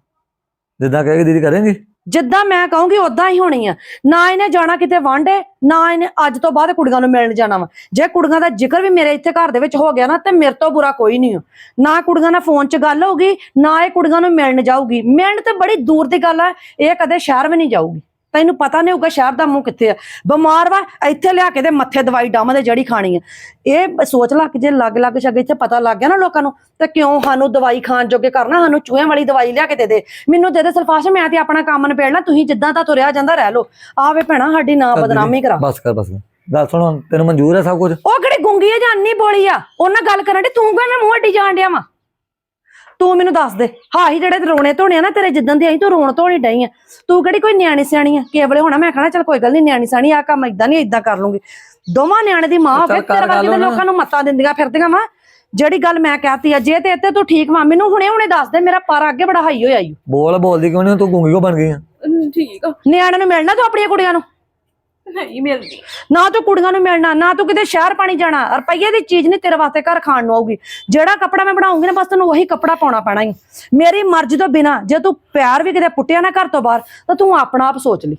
ਜਿੱਦਾਂ ਕਹੇਗੀ ਦੀਦੀ ਕਰੇਂਗੀ। ਜਿੱਦਾਂ ਮੈਂ ਕਹੂੰਗੀ ਉਦਾਂ ਹੀ ਹੋਣੀ ਆ। ਨਾ ਇਹਨੇ ਜਾਣਾ ਕਿਤੇ ਵਾਂਡੇ ਨਾ ਇਹਨੇ ਅੱਜ ਤੋਂ ਬਾਅਦ ਕੁੜੀਆਂ ਨੂੰ ਮਿਲਣ ਜਾਣਾ ਵਾ। ਜੇ ਕੁੜੀਆਂ ਦਾ ਜ਼ਿਕਰ ਵੀ ਮੇਰੇ ਇੱਥੇ ਘਰ ਦੇ ਵਿੱਚ ਹੋ ਗਿਆ ਨਾ, ਤੇ ਮੇਰੇ ਤੋਂ ਬੁਰਾ ਕੋਈ ਨਹੀਂ ਹੋ ਨਾ ਕੁੜੀਆਂ ਨਾਲ ਫੋਨ 'ਚ ਗੱਲ ਹੋਊਗੀ, ਨਾ ਇਹ ਕੁੜੀਆਂ ਨੂੰ ਮਿਲਣ ਜਾਊਗੀ। ਮਿਲਣ ਤੇ ਬੜੀ ਦੂਰ ਦੀ ਗੱਲ ਆ, ਇਹ ਕਦੇ ਸ਼ਹਿਰ ਵੀ ਨਹੀਂ ਜਾਊਗੀ। ਤੈਨੂੰ ਪਤਾ ਨਹੀਂ ਹੋਊਗਾ ਸ਼ਹਿਰ ਦਾ ਮੂੰਹ ਕਿੱਥੇ ਆ। ਬਿਮਾਰ ਵਾ ਇੱਥੇ ਲਿਆ ਕੇ ਦੇ ਮੱਥੇ ਦਵਾਈ ਡਾਵਾਂ ਦੇ ਜਿਹੜੀ ਖਾਣੀ ਆ। ਇਹ ਸੋਚ ਲਾ ਕਿ ਜੇ ਲੱਗ ਲੱਗ ਛੱਗ ਇੱਥੇ ਪਤਾ ਲੱਗ ਗਿਆ ਨਾ ਲੋਕਾਂ ਨੂੰ ਤੇ ਕਿਉਂ ਸਾਨੂੰ ਦਵਾਈ ਖਾਣ ਜੋਗੇ ਕਰਨਾ ਸਾਨੂੰ ਚੂਹਿਆਂ ਵਾਲੀ ਦਵਾਈ ਲਿਆ ਕੇ ਦੇ ਦੇ। ਮੈਨੂੰ ਦੇ ਦੇ ਸਲਫਾਸ਼ ਮੈਂ ਤੇ ਆਪਣਾ ਕੰਮ ਨਿਬੇੜਨਾ ਤੁਸੀਂ ਜਿੱਦਾਂ ਤਾਂ ਤੁਰਿਆ ਜਾਂਦਾ ਰਹਿ ਲੋ ਆਵੇ ਭੈਣਾ ਸਾਡੀ ਨਾ ਬਦਨਾਮੀ ਕਰਾ। ਬਸ ਕਰ ਬਸ। ਗੱਲ ਸੁਣ ਤੈਨੂੰ ਮਨਜ਼ੂਰ ਹੈ ਸਭ ਕੁਝ? ਉਹ ਕਿਹੜੀ ਗੁੰਗੀ ਆ ਜਾਂ ਅੰਨੀ ਬੋਲੀ ਆ? ਉਹਨਾਂ ਗੱਲ ਕਰਨ ਦੀ ਤੂੰ ਕਿਵੇਂ ਮੂੰਹ ਅੱਡੀ ਜਾਣ ਡਿਆ ਵਾ? ਤੂੰ ਮੈਨੂੰ ਦੱਸ ਦੇ। ਹਾਂ ਹੀ ਜਿਹੜੇ ਰੋਣੇ ਧੋਣੇ ਆ ਨਾ ਤੇਰੇ ਜਿੱਦਾਂ ਦੀ ਆਈ ਤੂੰ ਰੋਣ ਧੋਣੀ ਡਈ ਆ। ਤੂੰ ਕਿਹੜੀ ਕੋਈ ਨਿਆਣੀ ਸਿਆਣੀ ਆ? ਕੇਵਲੇ ਹੋਣਾ ਮੈਂ ਕਹਣਾ ਚੱਲ ਕੋਈ ਗੱਲ ਨਹੀਂ ਨਿਆਣੀ ਸਿਆਣੀ ਆ ਕੰਮ ਇਦਾਂ ਨਹੀਂ ਇਦਾਂ ਕਰ ਲੂੰਗੀ। ਦੋਵਾਂ ਨਿਆਣੇ ਦੀ ਮਾਂ ਹੋਵੇ ਤੇਰੇ ਵਰਗੇ ਗੱਲ ਦੇ। ਲੋਕਾਂ ਨੂੰ ਮੱਤਾਂ ਦਿੰਦੀਆਂ ਫਿਰਦੀਆਂ ਵਾ। ਜਿਹੜੀ ਗੱਲ ਮੈਂ ਕਹਿਤੀ ਆ ਜੇ ਤੇ ਇੱਥੇ ਤੂੰ ਠੀਕ ਵਾ ਮੈਨੂੰ ਹੁਣੇ ਹੁਣੇ ਦੱਸ ਦੇ ਮੇਰਾ ਪਾਰਾ ਅੱਗੇ ਬੜਾ ਹਾਈ ਹੋਇਆ ਈ। ਬੋਲ ਬੋਲਦੀ ਕਿਉਂ ਨਹੀਂ ਤੂੰ ਗੁੰਗੀ ਕੋ ਬਣ ਗਈ ਆ? ਠੀਕ ਆ। ਨਿਆਣਿਆਂ ਨੂੰ ਮਿਲਣਾ ਤੂੰ ਆਪਣੀਆਂ ਕੁੜੀਆਂ ਨੂੰ? ਨਹੀਂ ਮਿਲਦੀ। ਨਾ ਤੂੰ ਕੁੜੀਆਂ ਨੂੰ ਮਿਲਣਾ ਨਾ ਤੂੰ ਕਿਤੇ ਸ਼ਹਿਰ ਪਾਣੀ ਜਾਣਾ ਰੁਪਈਏ ਦੀ ਚੀਜ਼ ਨਹੀਂ ਤੇਰੇ ਵਾਸਤੇ ਘਰ ਖਾਣ ਨੂੰ ਆਊਗੀ। ਜਿਹੜਾ ਕੱਪੜਾ ਮੈਂ ਬਣਾਉਂਗੀ ਨਾ ਬਸ ਤੈਨੂੰ ਉਹੀ ਕੱਪੜਾ ਪਾਉਣਾ ਪੈਣਾ ਹੀ ਮੇਰੀ ਮਰਜ਼ੀ ਤੋਂ ਬਿਨਾ ਜੇ ਤੂੰ ਪਿਆਰ ਵੀ ਕਿਤੇ ਪੁੱਟਿਆ ਨਾ ਘਰ ਤੋਂ ਬਾਹਰ ਤਾਂ ਤੂੰ ਆਪਣਾ ਆਪ ਸੋਚ ਲਈ।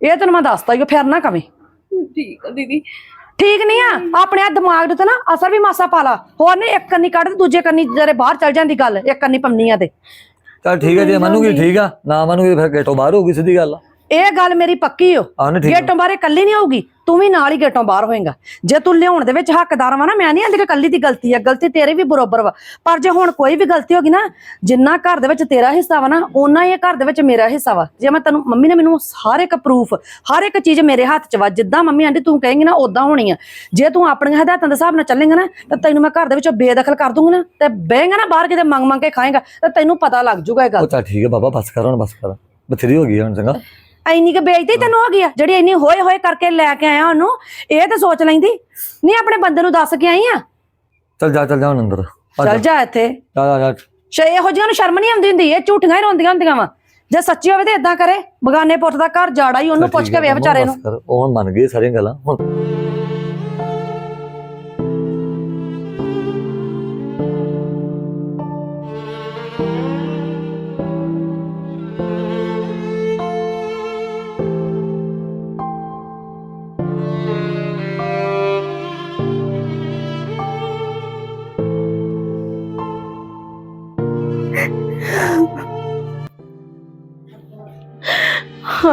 ਇਹ ਤੈਨੂੰ ਮੈਂ ਦੱਸਤਾ ਹੀ ਫਿਰ ਨਾ ਕਵੇਂ। ਠੀਕ ਆ ਦੀਦੀ। ਠੀਕ ਨਹੀਂ ਆ? ਆਪਣੇ ਆ ਦਿਮਾਗ ਦੇ ਉੱਤੇ ਨਾ ਅਸਰ ਵੀ ਮਾਸਾ ਪਾ ਲਾ। ਹੋਰ ਨਹੀਂ ਇੱਕ ਕੰਨੀ ਕੱਢ ਤੇ ਦੂਜੇ ਕੰਨੀ ਜਰੇ ਬਾਹਰ ਚੱਲ ਜਾਂਦੀ ਗੱਲ ਇੱਕ ਕੰਨੀ ਪੰਨੀ ਆ ਤੇ। ਚੱਲ ਠੀਕ ਹੈ ਜੇ ਮੰਨੂਗੀ ਠੀਕ ਆ ਨਾ ਮੰਨੂਗੀ ਫਿਰ ਗੇਟੋਂ ਬਾਹਰ ਹੋਊਗੀ ਸਿੱਧੀ ਗੱਲ ਆ। ਇਹ ਗੱਲ ਮੇਰੀ ਪੱਕੀ ਓ। ਆਹ ਨਹੀਂ ਠੀਕ ਆ। ਗੇਟੋਂ ਬਾਹਰ ਇਹ ਕੱਲੀ ਨਹੀਂ ਹੋਊਗੀ। ਤੂੰ ਵੀ ਨਾਲ ਹੀ ਗੇਟੋਂ ਬਾਹਰ ਹੋਏਗਾ। ਜੇ ਤੂੰ ਲਿਆਉਣ ਦੇ ਵਿੱਚ ਹੱਕਦਾਰ ਵਾ ਨਾ ਮੈਂ ਨਹੀਂ ਆਂਦੀ ਕਿ ਕੱਲੀ ਦੀ ਗਲਤੀ ਆ ਗਲਤੀ ਤੇਰੀ ਵੀ ਬਰੋਬਰ ਵਾ। ਪਰ ਜੇ ਹੁਣ ਕੋਈ ਵੀ ਗਲਤੀ ਹੋ ਗਈ ਨਾ ਜਿੰਨਾ ਘਰ ਦੇ ਵਿੱਚ ਤੇਰਾ ਹਿੱਸਾ ਵਾ ਨਾ ਓਨਾ ਹੀ ਇਹ ਘਰ ਦੇ ਵਿੱਚ ਮੇਰਾ ਹਿੱਸਾ ਵਾ। ਜੇ ਮੈਂ ਤੈਨੂੰ ਮੰਮੀ ਨੇ ਮੈਨੂੰ ਹਰ ਇੱਕ ਪ੍ਰੂਫ ਹਰ ਇੱਕ ਚੀਜ਼ ਮੇਰੇ ਹੱਥ 'ਚ ਵਾ। ਜਿੱਦਾਂ ਮੰਮੀ ਆਂਦੀ ਤੂੰ ਕਹੇਂਗੀ ਨਾ ਉਦਾਂ ਹੋਣੀ ਆ। ਜੇ ਤੂੰ ਆਪਣੀਆਂ ਹਦਾਇਤਾਂ ਦੇ ਹਿਸਾਬ ਨਾਲ ਚੱਲੇਂਗਾ ਨਾ ਤਾਂ ਤੈਨੂੰ ਮੈਂ ਘਰ ਦੇ ਵਿੱਚੋਂ ਬੇਦਖਲ ਕਰ ਦੂੰਗੀ ਨਾ। ਤੇ ਬਹੇਂਗਾ ਨਾ ਬਾਹਰ ਕਿਤੇ ਮੰਗ ਮੰਗ ਕੇ ਖਾਏਂਗਾ ਤਾਂ ਤੈਨੂੰ ਪਤਾ ਲੱਗ ਜੂਗਾ ਇਹ ਗੱਲ। ਉਹ ਚੱਲ ਠੀਕ ਹੈ ਬਾਬਾ ਬਸ ਕਰ ਹੁਣ ਬਸ ਕਰ। ਬਥੇਰੀ ਹੋ ਗਈ ਹੁਣ ਚੰਗਾ। ਐਨੀ ਕਿ ਬੇਇੱਜ਼ਤੀ ਤੈਨੂੰ ਹੋ ਗਈ ਆ ਜਿਹੜੀ ਇੰਨੀ ਹੋਏ ਹੋਏ ਕਰਕੇ ਲੈ ਕੇ ਆਇਆ ਉਹਨੂੰ ਇਹ ਤਾਂ ਸੋਚ ਲੈਂਦੀ। ਨਹੀਂ ਆਪਣੇ ਬੰਦੇ ਨੂੰ ਦੱਸ ਕੇ ਆਈ ਆ? ਚੱਲ ਜਾ ਚੱਲ ਜਾ ਹੁਣ ਅੰਦਰ। ਆ ਚੱਲ ਜਾ। ਇੱਥੇ। ਜਾ ਜਾ ਜਾ। ਸ਼ੇ ਇਹੋ ਜਿਹੀਆਂ ਨੂੰ ਸ਼ਰਮ ਨਹੀਂ ਆਉਂਦੀ ਹੁੰਦੀ ਇਹ ਝੂਠੀਆਂ ਹੀ ਰੋਂਦੀਆਂ ਹੁੰਦੀਆਂ ਵਾ। ਜੇ ਸੱਚੀ ਹੋਵੇ ਤੇ ਇਦਾਂ ਕਰੇ ਬਗਾਨੇ ਪੁੱਤ ਦਾ ਘਰ ਜਾੜਾ ਹੀ ਉਹਨੂੰ ਪੁੱਛ ਕੇ ਵੇ ਵਿਚਾਰੇ ਨੂੰ। ਉਹ ਹੁਣ ਮੰਨ ਗਏ ਸਾਰੀਆਂ ਗੱਲਾਂ ਹੁਣ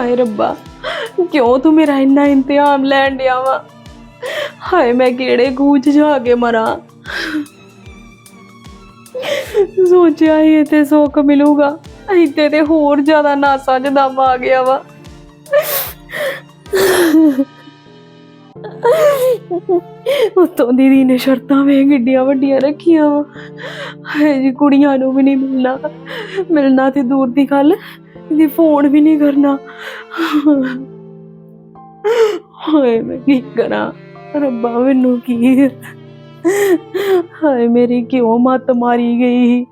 ਹਾਏ ਰੱਬਾ ਕਿਉਂ ਤੂੰ ਮੇਰਾ ਇੰਨਾ ਇੰਤਜ਼ਾਮ ਲੈਣ ਡਿਆ ਵਾ ਹਾਏ ਮੈਂ ਕਿਹੜੇ ਗੂਚ ਜਾ ਕੇ ਮਰਾਂ ਸੋਚਿਆ ਹੀ ਤੇ ਸੁੱਖ ਮਿਲੂਗਾ ਇੱਥੇ ਤੇ ਹੋਰ ਜ਼ਿਆਦਾ ਨਾਸਾ ਚ ਦਮ ਆ ਗਿਆ ਵਾ ਉਤੋਂ ਦੀਦੀ ਨੇ ਸ਼ਰਤਾਂ ਵੇ ਗਿੱਡੀਆਂ ਵੱਡੀਆਂ ਰੱਖੀਆਂ ਵਾ ਹਾਏ ਜੀ ਕੁੜੀਆਂ ਨੂੰ ਵੀ ਨਹੀਂ ਮਿਲਣਾ ਮਿਲਣਾ ਤੇ ਦੂਰ ਦੀ ਗੱਲ ਇਹਦੀ ਫੋਨ ਵੀ ਨਹੀਂ ਕਰਨਾ। ਹਾਏ ਮੈਂ ਕੀ ਕਰਾਂ? ਰੱਬਾ, ਮੈਨੂੰ ਕੀ? ਹਾਏ, ਮੇਰੀ ਕਿਉਂ ਮੱਤ ਮਾਰੀ ਗਈ?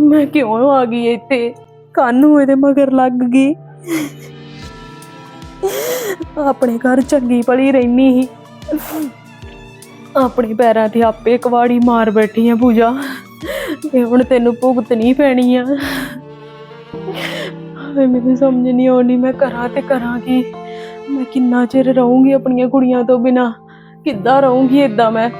ਮੈਂ ਕਿਉਂ ਆ ਗਈ ਇੱਥੇ? ਕਾਨੂੰ ਇਹਦੇ ਮਗਰ ਲੱਗ ਗਈ। ਆਪਣੇ ਘਰ ਚੰਗੀ ਭਲੀ ਰਹਿਨੀ ਸੀ। ਆਪਣੇ ਪੈਰਾਂ ਤੇ ਆਪੇ ਕਵਾੜੀ ਮਾਰ ਬੈਠੀ ਆ ਪੂਜਾ। ਤੇ ਹੁਣ ਤੈਨੂੰ ਭੁਗਤਣੀ ਪੈਣੀ ਆ। ਹਾਏ, ਮੈਨੂੰ ਸਮਝ ਨਹੀਂ ਆਉਣੀ ਮੈਂ ਕਰਾਂ ਤੇ ਕਰਾਂ ਕੀ ਮੈਂ ਕਿੰਨਾ ਚਿਰ ਰਹੂੰਗੀ ਆਪਣੀਆਂ ਕੁੜੀਆਂ ਤੋਂ ਬਿਨਾ? ਕਿੱਦਾਂ ਰਹੂੰਗੀ ਇਦਾਂ ਮੈਂ?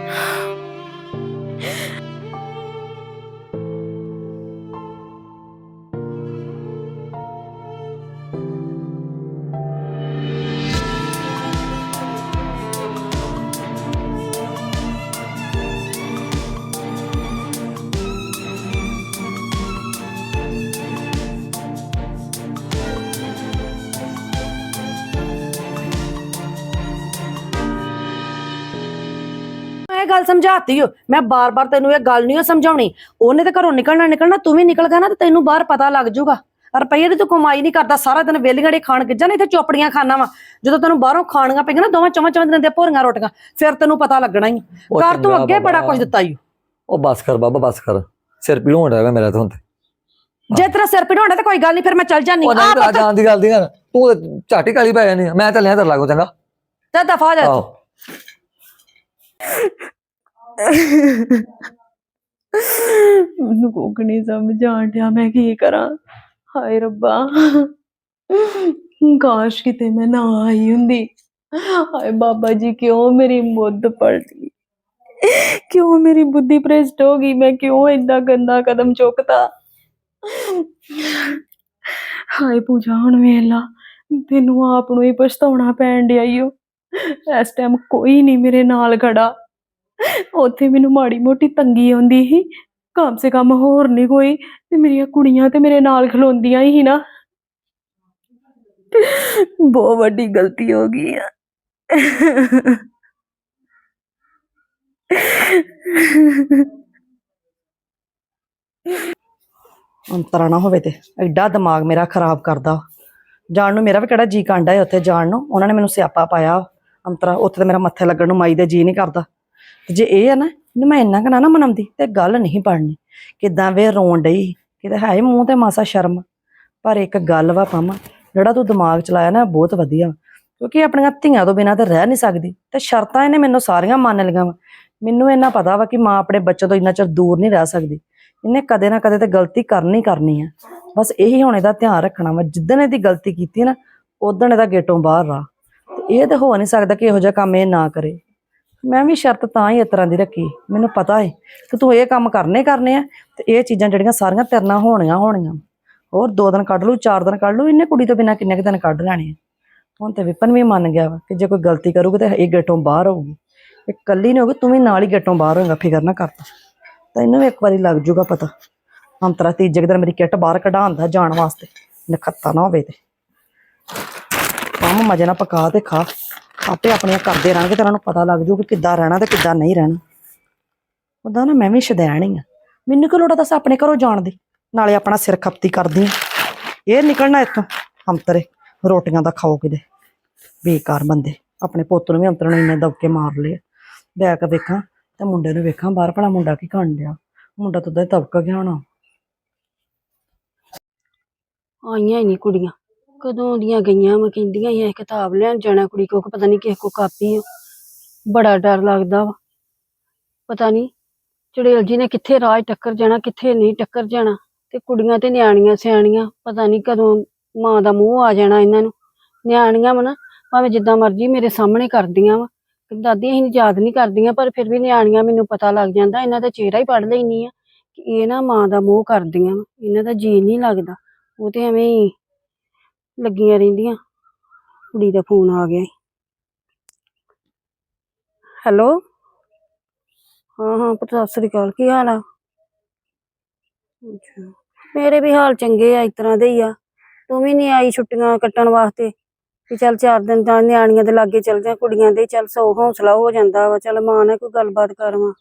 ਸਮਝਾਤੀ ਓ। ਮੈਂ ਬਾਰ-ਬਾਰ ਤੈਨੂੰ ਇਹ ਗੱਲ ਨਹੀਂ ਸਮਝਾਉਣੀ। ਉਹਨੇ ਤੇ ਘਰੋਂ ਨਿਕਲਣਾ ਨਿਕਲਣਾ ਤੂੰ ਵੀ ਨਿਕਲ ਗਿਆ ਨਾ ਤੇ ਤੈਨੂੰ ਬਾਹਰ ਪਤਾ ਲੱਗ ਜਾਊਗਾ ਰੁਪਈਏ ਦੀ ਤੂੰ ਕਮਾਈ ਨਹੀਂ ਕਰਦਾ ਸਾਰਾ ਦਿਨ ਵੇਲੀਆਂ ਦੇ ਖਾਣ ਗਿੱਜਾ ਨਹੀਂ ਇੱਥੇ ਚੋਪੜੀਆਂ ਖਾਣਾ ਵਾ। ਜਦੋਂ ਤੈਨੂੰ ਬਾਹਰੋਂ ਖਾਣੀਆਂ ਪਈਆਂ ਨਾ ਦੋਵਾਂ ਚੌਵਾਂ ਚੌਵਾਂ ਦਿਨਾਂ ਦੀਆਂ ਭੋਰੀਆਂ ਰੋਟੀਆਂ ਫਿਰ ਤੈਨੂੰ ਪਤਾ ਲੱਗਣਾ ਹੀ। ਉਹ ਕਰ ਤੂੰ ਚੰਗਾ ਅੱਗੇ ਬੜਾ ਬਾਬਾ। ਕੁਝ ਦਿੱਤਾ ਈ ਓ। ਉਹ ਬਸ ਕਰ ਬਾਬਾ ਬਸ ਕਰ। ਸਿਰ ਪੀੜੋਂ ਰਿਹਾ ਮੇਰਾ ਤਾਂ ਹੁਣ ਤੇ। ਜੇ ਤੇਰਾ ਸਿਰ ਪੀੜ ਹੋਣਾ ਤੇ ਕੋਈ ਗੱਲ ਨਹੀਂ ਫਿਰ ਮੈਂ ਚੱਲ ਜਾਨੀ ਉਹ ਨਹੀਂ ਆ ਤਾਂ ਜਾਣ ਦੀ ਗੱਲ ਦੀ ਗੱਲ ਤੂੰ ਤੇ ਝਾਟੀ ਕਾਲੀ ਪੈ ਜਾਨੀ ਆ। ਮੈਂ ਚੱਲਿਆ ਤੇਰੇ ਲਾਗੋ ਚੰਗਾ। ਤੇ ਦਫਾ ਜਾ ਆਹੋ। ਮੈਨੂੰ ਕੁੱਖ ਨਹੀਂ ਸਮਝ ਆਣ ਡਿਆ, ਮੈਂ ਕੀ ਕਰਾਂ? ਹਾਏ ਰੱਬਾ। ਕਾਸ਼ ਕਿਤੇ ਮੈਂ ਨਾ ਆਈ ਹੁੰਦੀ। ਹਾਏ ਬਾਬਾ ਜੀ, ਕਿਉਂ ਮੇਰੀ ਮੁੱਦ ਪਲਟੀ? ਕਿਉਂ ਮੇਰੀ ਬੁੱਧੀ ਭ੍ਰਿਸ਼ਟ ਹੋ ਗਈ? ਮੈਂ ਕਿਉਂ ਇੰਨਾ ਗੰਦਾ ਕਦਮ ਚੁੱਕਤਾ? ਹਾਏ ਪੂਜਾ, ਹੁਣ ਵੇਲਾ ਤੈਨੂੰ ਆਪ ਨੂੰ ਹੀ ਪਛਤਾਉਣਾ ਪੈਣ ਡਿਆ ਈ ਇਸ ਟਾਈਮ ਕੋਈ ਨਹੀਂ ਮੇਰੇ ਨਾਲ ਖੜਾ। ਉੱਥੇ ਮੈਨੂੰ ਮਾੜੀ ਮੋਟੀ ਤੰਗੀ ਆਉਂਦੀ ਸੀ। ਕਮ ਸੇ ਕਮ ਹੋਰ ਨਹੀਂ ਕੋਈ। ਤੇ ਮੇਰੀਆਂ ਕੁੜੀਆਂ ਤੇ ਮੇਰੇ ਨਾਲ ਖਲੋਂਦੀਆਂ ਹੀ ਨਾ। ਬਹੁਤ ਵੱਡੀ ਗਲਤੀ ਹੋ ਗਈ ਆ। ਅੰਤਰਾ ਨਾ ਹੋਵੇ ਤੇ। ਐਡਾ ਦਿਮਾਗ ਮੇਰਾ ਖਰਾਬ ਕਰਦਾ। ਜਾਣ ਨੂੰ ਮੇਰਾ ਵੀ ਕਿਹੜਾ ਜੀ ਕਾਂਡਾ ਹੈ ਉੱਥੇ ਜਾਣ ਨੂੰ। ਉਹਨਾਂ ਨੇ ਮੈਨੂੰ ਸਿਆਪਾ ਪਾਇਆ। ਅੰਤਰਾ, ਉੱਥੇ ਤੇ ਮੇਰਾ ਮੱਥੇ ਲੱਗਣ ਨੂੰ ਮਾਈ ਦਾ ਜੀ ਨਹੀਂ ਕਰਦਾ। ਤੇ ਜੇ ਇਹ ਆ ਨਾ, ਇਹਨੂੰ ਮੈਂ ਇੰਨਾ ਕਨਾ ਨਾ ਮਨਾਉਂਦੀ ਤੇ ਗੱਲ ਨਹੀਂ ਪੜਨੀ ਕਿਦਾਂ ਵੇ ਰੋਣ ਡਈ ਕਿਤੇ ਹੈ ਮੂੰਹ ਤੇ ਮਾਸਾ ਸ਼ਰਮ। ਪਰ ਇੱਕ ਗੱਲ ਵਾ ਪਾਮਾ, ਜਿਹੜਾ ਤੂੰ ਦਿਮਾਗ ਚਲਾਇਆ ਨਾ ਬਹੁਤ ਵਧੀਆ ਵਾ। ਕਿਉਂਕਿ ਆਪਣੀਆਂ ਧੀਆਂ ਤੋਂ ਬਿਨਾਂ ਤੇ ਰਹਿ ਨਹੀਂ ਸਕਦੀ। ਤੇ ਸ਼ਰਤਾਂ ਇਹਨੇ ਮੈਨੂੰ ਸਾਰੀਆਂ ਮੰਨ ਲਈਆਂ ਵਾ। ਮੈਨੂੰ ਇਹਨਾਂ ਪਤਾ ਵਾ ਕਿ ਮਾਂ ਆਪਣੇ ਬੱਚੇ ਤੋਂ ਇੰਨਾ ਚਿਰ ਦੂਰ ਨਹੀਂ ਰਹਿ ਸਕਦੀ। ਇਹਨੇ ਕਦੇ ਨਾ ਕਦੇ ਤੇ ਗਲਤੀ ਕਰਨੀ ਕਰਨੀ ਆ। ਬਸ ਇਹੀ ਹੁਣ ਇਹਦਾ ਧਿਆਨ ਰੱਖਣਾ ਵਾ। ਜਿੱਦਣ ਇਹਦੀ ਗਲਤੀ ਕੀਤੀ ਨਾ ਉਦਣ ਇਹਦਾ ਗੇਟੋਂ ਬਾਹਰ ਰਾ ਤੇ ਇਹ ਤਾਂ ਹੋ ਨਹੀਂ ਸਕਦਾ ਕਿ ਇਹੋ ਜਿਹਾ ਕੰਮ ਇਹ ਨਾ ਕਰੇ। ਮੈਂ ਵੀ ਸ਼ਰਤ ਤਾਂ ਹੀ ਇਸ ਤਰ੍ਹਾਂ ਦੀ ਰੱਖੀ, ਮੈਨੂੰ ਪਤਾ ਹੈ ਕਿ ਤੂੰ ਇਹ ਕੰਮ ਕਰਨੇ ਕਰਨੇ ਆ ਤੇ ਇਹ ਚੀਜ਼ਾਂ ਜਿਹੜੀਆਂ ਸਾਰੀਆਂ ਤੇਰੇ ਨਾਲ ਹੋਣੀਆਂ ਹੋਣੀਆਂ। ਹੋਰ ਦੋ ਦਿਨ ਕੱਢ ਲੂ ਚਾਰ ਦਿਨ ਕੱਢ ਲੂ ਇਹਨੇ ਕੁੜੀ ਤੋਂ ਬਿਨਾਂ ਕਿੰਨੇ ਕੁ ਦਿਨ ਕੱਢ ਲੈਣੇ ਆ। ਹੁਣ ਤੇ ਵਿਪਨ ਵੀ ਮੰਨ ਗਿਆ ਵਾ ਕਿ ਜੇ ਕੋਈ ਗਲਤੀ ਕਰੂਗਾ ਤੇ ਇਹ ਗੇਟੋਂ ਬਾਹਰ ਹੋਊਗੀ। ਇਹ ਕੱਲੀ ਨਹੀਂ ਹੋਊਗੀ, ਤੂੰ ਵੀ ਨਾਲ ਹੀ ਗੇਟੋਂ ਬਾਹਰ ਹੋਏਗਾ, ਫਿਕਰ ਨਾ ਕਰ ਤੂੰ। ਤੈਨੂੰ ਵੀ ਇੱਕ ਵਾਰੀ ਲੱਗ ਜੂਗਾ ਪਤਾ। ਅੰਤਰਾ ਤੀਜੇ ਕੁ ਦਿਨ ਮੇਰੀ ਕਿੱਟ ਬਾਹਰ ਕਢਾਉਂਦਾ ਜਾਣ ਵਾਸਤੇ, ਨਖੱਤਾ ਨਾ ਹੋਵੇ ਤੇ। ਕੰਮ ਮਜੇ ਨਾਲ ਪਕਾ ਤੇ ਖਾ। ਆਪੇ ਆਪਣੀਆਂ ਕਰਦੇ ਰਹਿਣਗੇ ਤੇ ਇਹਨਾਂ ਨੂੰ ਪਤਾ ਲੱਗ ਜੂ ਕਿ ਕਿੱਦਾਂ ਰਹਿਣਾ ਤੇ ਕਿੱਦਾਂ ਨਹੀਂ ਰਹਿਣਾ। ਉਹਦਾ ਨਾ ਮੈਂ ਵੀ ਸ਼ਦੈਣ ਹੀ ਆ। ਮੈਨੂੰ ਕਿ ਲੋੜ ਦੱਸ ਆਪਣੇ ਘਰੋਂ ਜਾਣ ਦੀ? ਨਾਲੇ ਆਪਣਾ ਸਿਰ ਖਪਤੀ ਕਰਦੀ ਆ। ਇਹ ਨਿਕਲਣਾ ਇੱਥੋਂ। ਅੰਤਰੇ ਰੋਟੀਆਂ ਦਾ ਖਾਓ ਕਿਤੇ। ਬੇਕਾਰ ਬੰਦੇ। ਆਪਣੇ ਪੁੱਤ ਨੂੰ ਵੀ ਅੰਤਰ ਨੂੰ ਇੰਨੇ ਦਬਕੇ ਮਾਰ ਲਏ ਬੈਕ ਵੇਖਾਂ, ਤੇ ਮੁੰਡੇ ਨੂੰ ਵੇਖਾਂ ਬਾਹਰ ਭਲਾ ਮੁੰਡਾ ਕੀ ਕਰਨ ਡਿਆ। ਮੁੰਡਾ ਤਾਂ ਉਦਾਂ ਹੀ ਤਬਕਾ ਗਿਆ ਹੋਣਾ। ਆਈਆਂ ਹੀ ਨਹੀਂ ਕੁੜੀਆਂ। ਕਦੋਂ ਦੀਆਂ ਗਈਆਂ ਮੈਂ ਕਹਿੰਦੀਆਂ ਸੀ ਇਹ ਕਿਤਾਬ ਲੈਣ ਜਾਣਾ ਕੁੜੀ ਕੋ ਪਤਾ ਨਹੀਂ ਕਿਸੇ ਕੋ ਕਾਪੀ ਆ। ਬੜਾ ਡਰ ਲੱਗਦਾ ਵਾ। ਪਤਾ ਨਹੀਂ ਚੜੇਲ ਜੀ ਨੇ ਕਿੱਥੇ ਰਾਜ ਟੱਕਰ ਜਾਣਾ, ਕਿੱਥੇ ਨਹੀਂ ਟੱਕਰ ਜਾਣਾ, ਤੇ ਕੁੜੀਆਂ ਤੇ ਨਿਆਣੀਆਂ ਸਿਆਣੀਆਂ, ਪਤਾ ਨਹੀਂ ਕਦੋਂ ਮਾਂ ਦਾ ਮੂੰਹ ਆ ਜਾਣਾ ਇਹਨਾਂ ਨੂੰ। ਨਿਆਣੀਆਂ ਵਾ ਨਾ, ਭਾਵੇਂ ਜਿੱਦਾਂ ਮਰਜ਼ੀ ਮੇਰੇ ਸਾਹਮਣੇ ਕਰਦੀਆਂ ਵਾ। ਦਾਦੀ ਅਸੀਂ ਯਾਦ ਨਹੀਂ ਕਰਦੀਆਂ, ਪਰ ਫਿਰ ਵੀ ਨਿਆਣੀਆਂ ਮੈਨੂੰ ਪਤਾ ਲੱਗ ਜਾਂਦਾ, ਇਹਨਾਂ ਦਾ ਚਿਹਰਾ ਹੀ ਪੜ ਲੈਣੀ ਆ ਕਿ ਇਹ ਨਾ ਮਾਂ ਦਾ ਮੂੰਹ ਕਰਦੀਆਂ ਵਾ, ਇਹਨਾਂ ਦਾ ਜੀ ਨਹੀਂ ਲੱਗਦਾ। ਉਹ ਤੇ ਐਵੇਂ ਹੀ ਲੱਗੀਆਂ ਰਹਿੰਦੀਆਂ। ਕੁੜੀ ਦਾ ਫੋਨ ਆ ਗਿਆ ਹੈਲੋ? ਹਾਂ ਹਾਂ, ਪੁੱਤ, ਸਤਿ ਸ੍ਰੀ ਅਕਾਲ, ਕੀ ਹਾਲ ਆ? ਅੱਛਾ। ਮੇਰੇ ਵੀ ਹਾਲ ਚੰਗੇ ਆ, ਇਸ ਤਰ੍ਹਾਂ ਦੇ ਹੀ ਆ। ਤੂੰ ਵੀ ਨਹੀਂ ਆਈ ਛੁੱਟੀਆਂ ਕੱਟਣ ਵਾਸਤੇ। ਵੀ ਚੱਲ ਚਾਰ ਦਿਨ ਤਾਂ ਨਿਆਣੀਆਂ ਦੇ ਲਾਗੇ ਚੱਲ ਜਾ, ਕੁੜੀਆਂ ਦੇ ਚੱਲ ਸੌ, ਹੌਸਲਾ ਹੋ ਜਾਂਦਾ ਵਾ। ਚੱਲ ਮਾਂ ਨਾਲ ਕੋਈ ਗੱਲਬਾਤ ਕਰਵਾ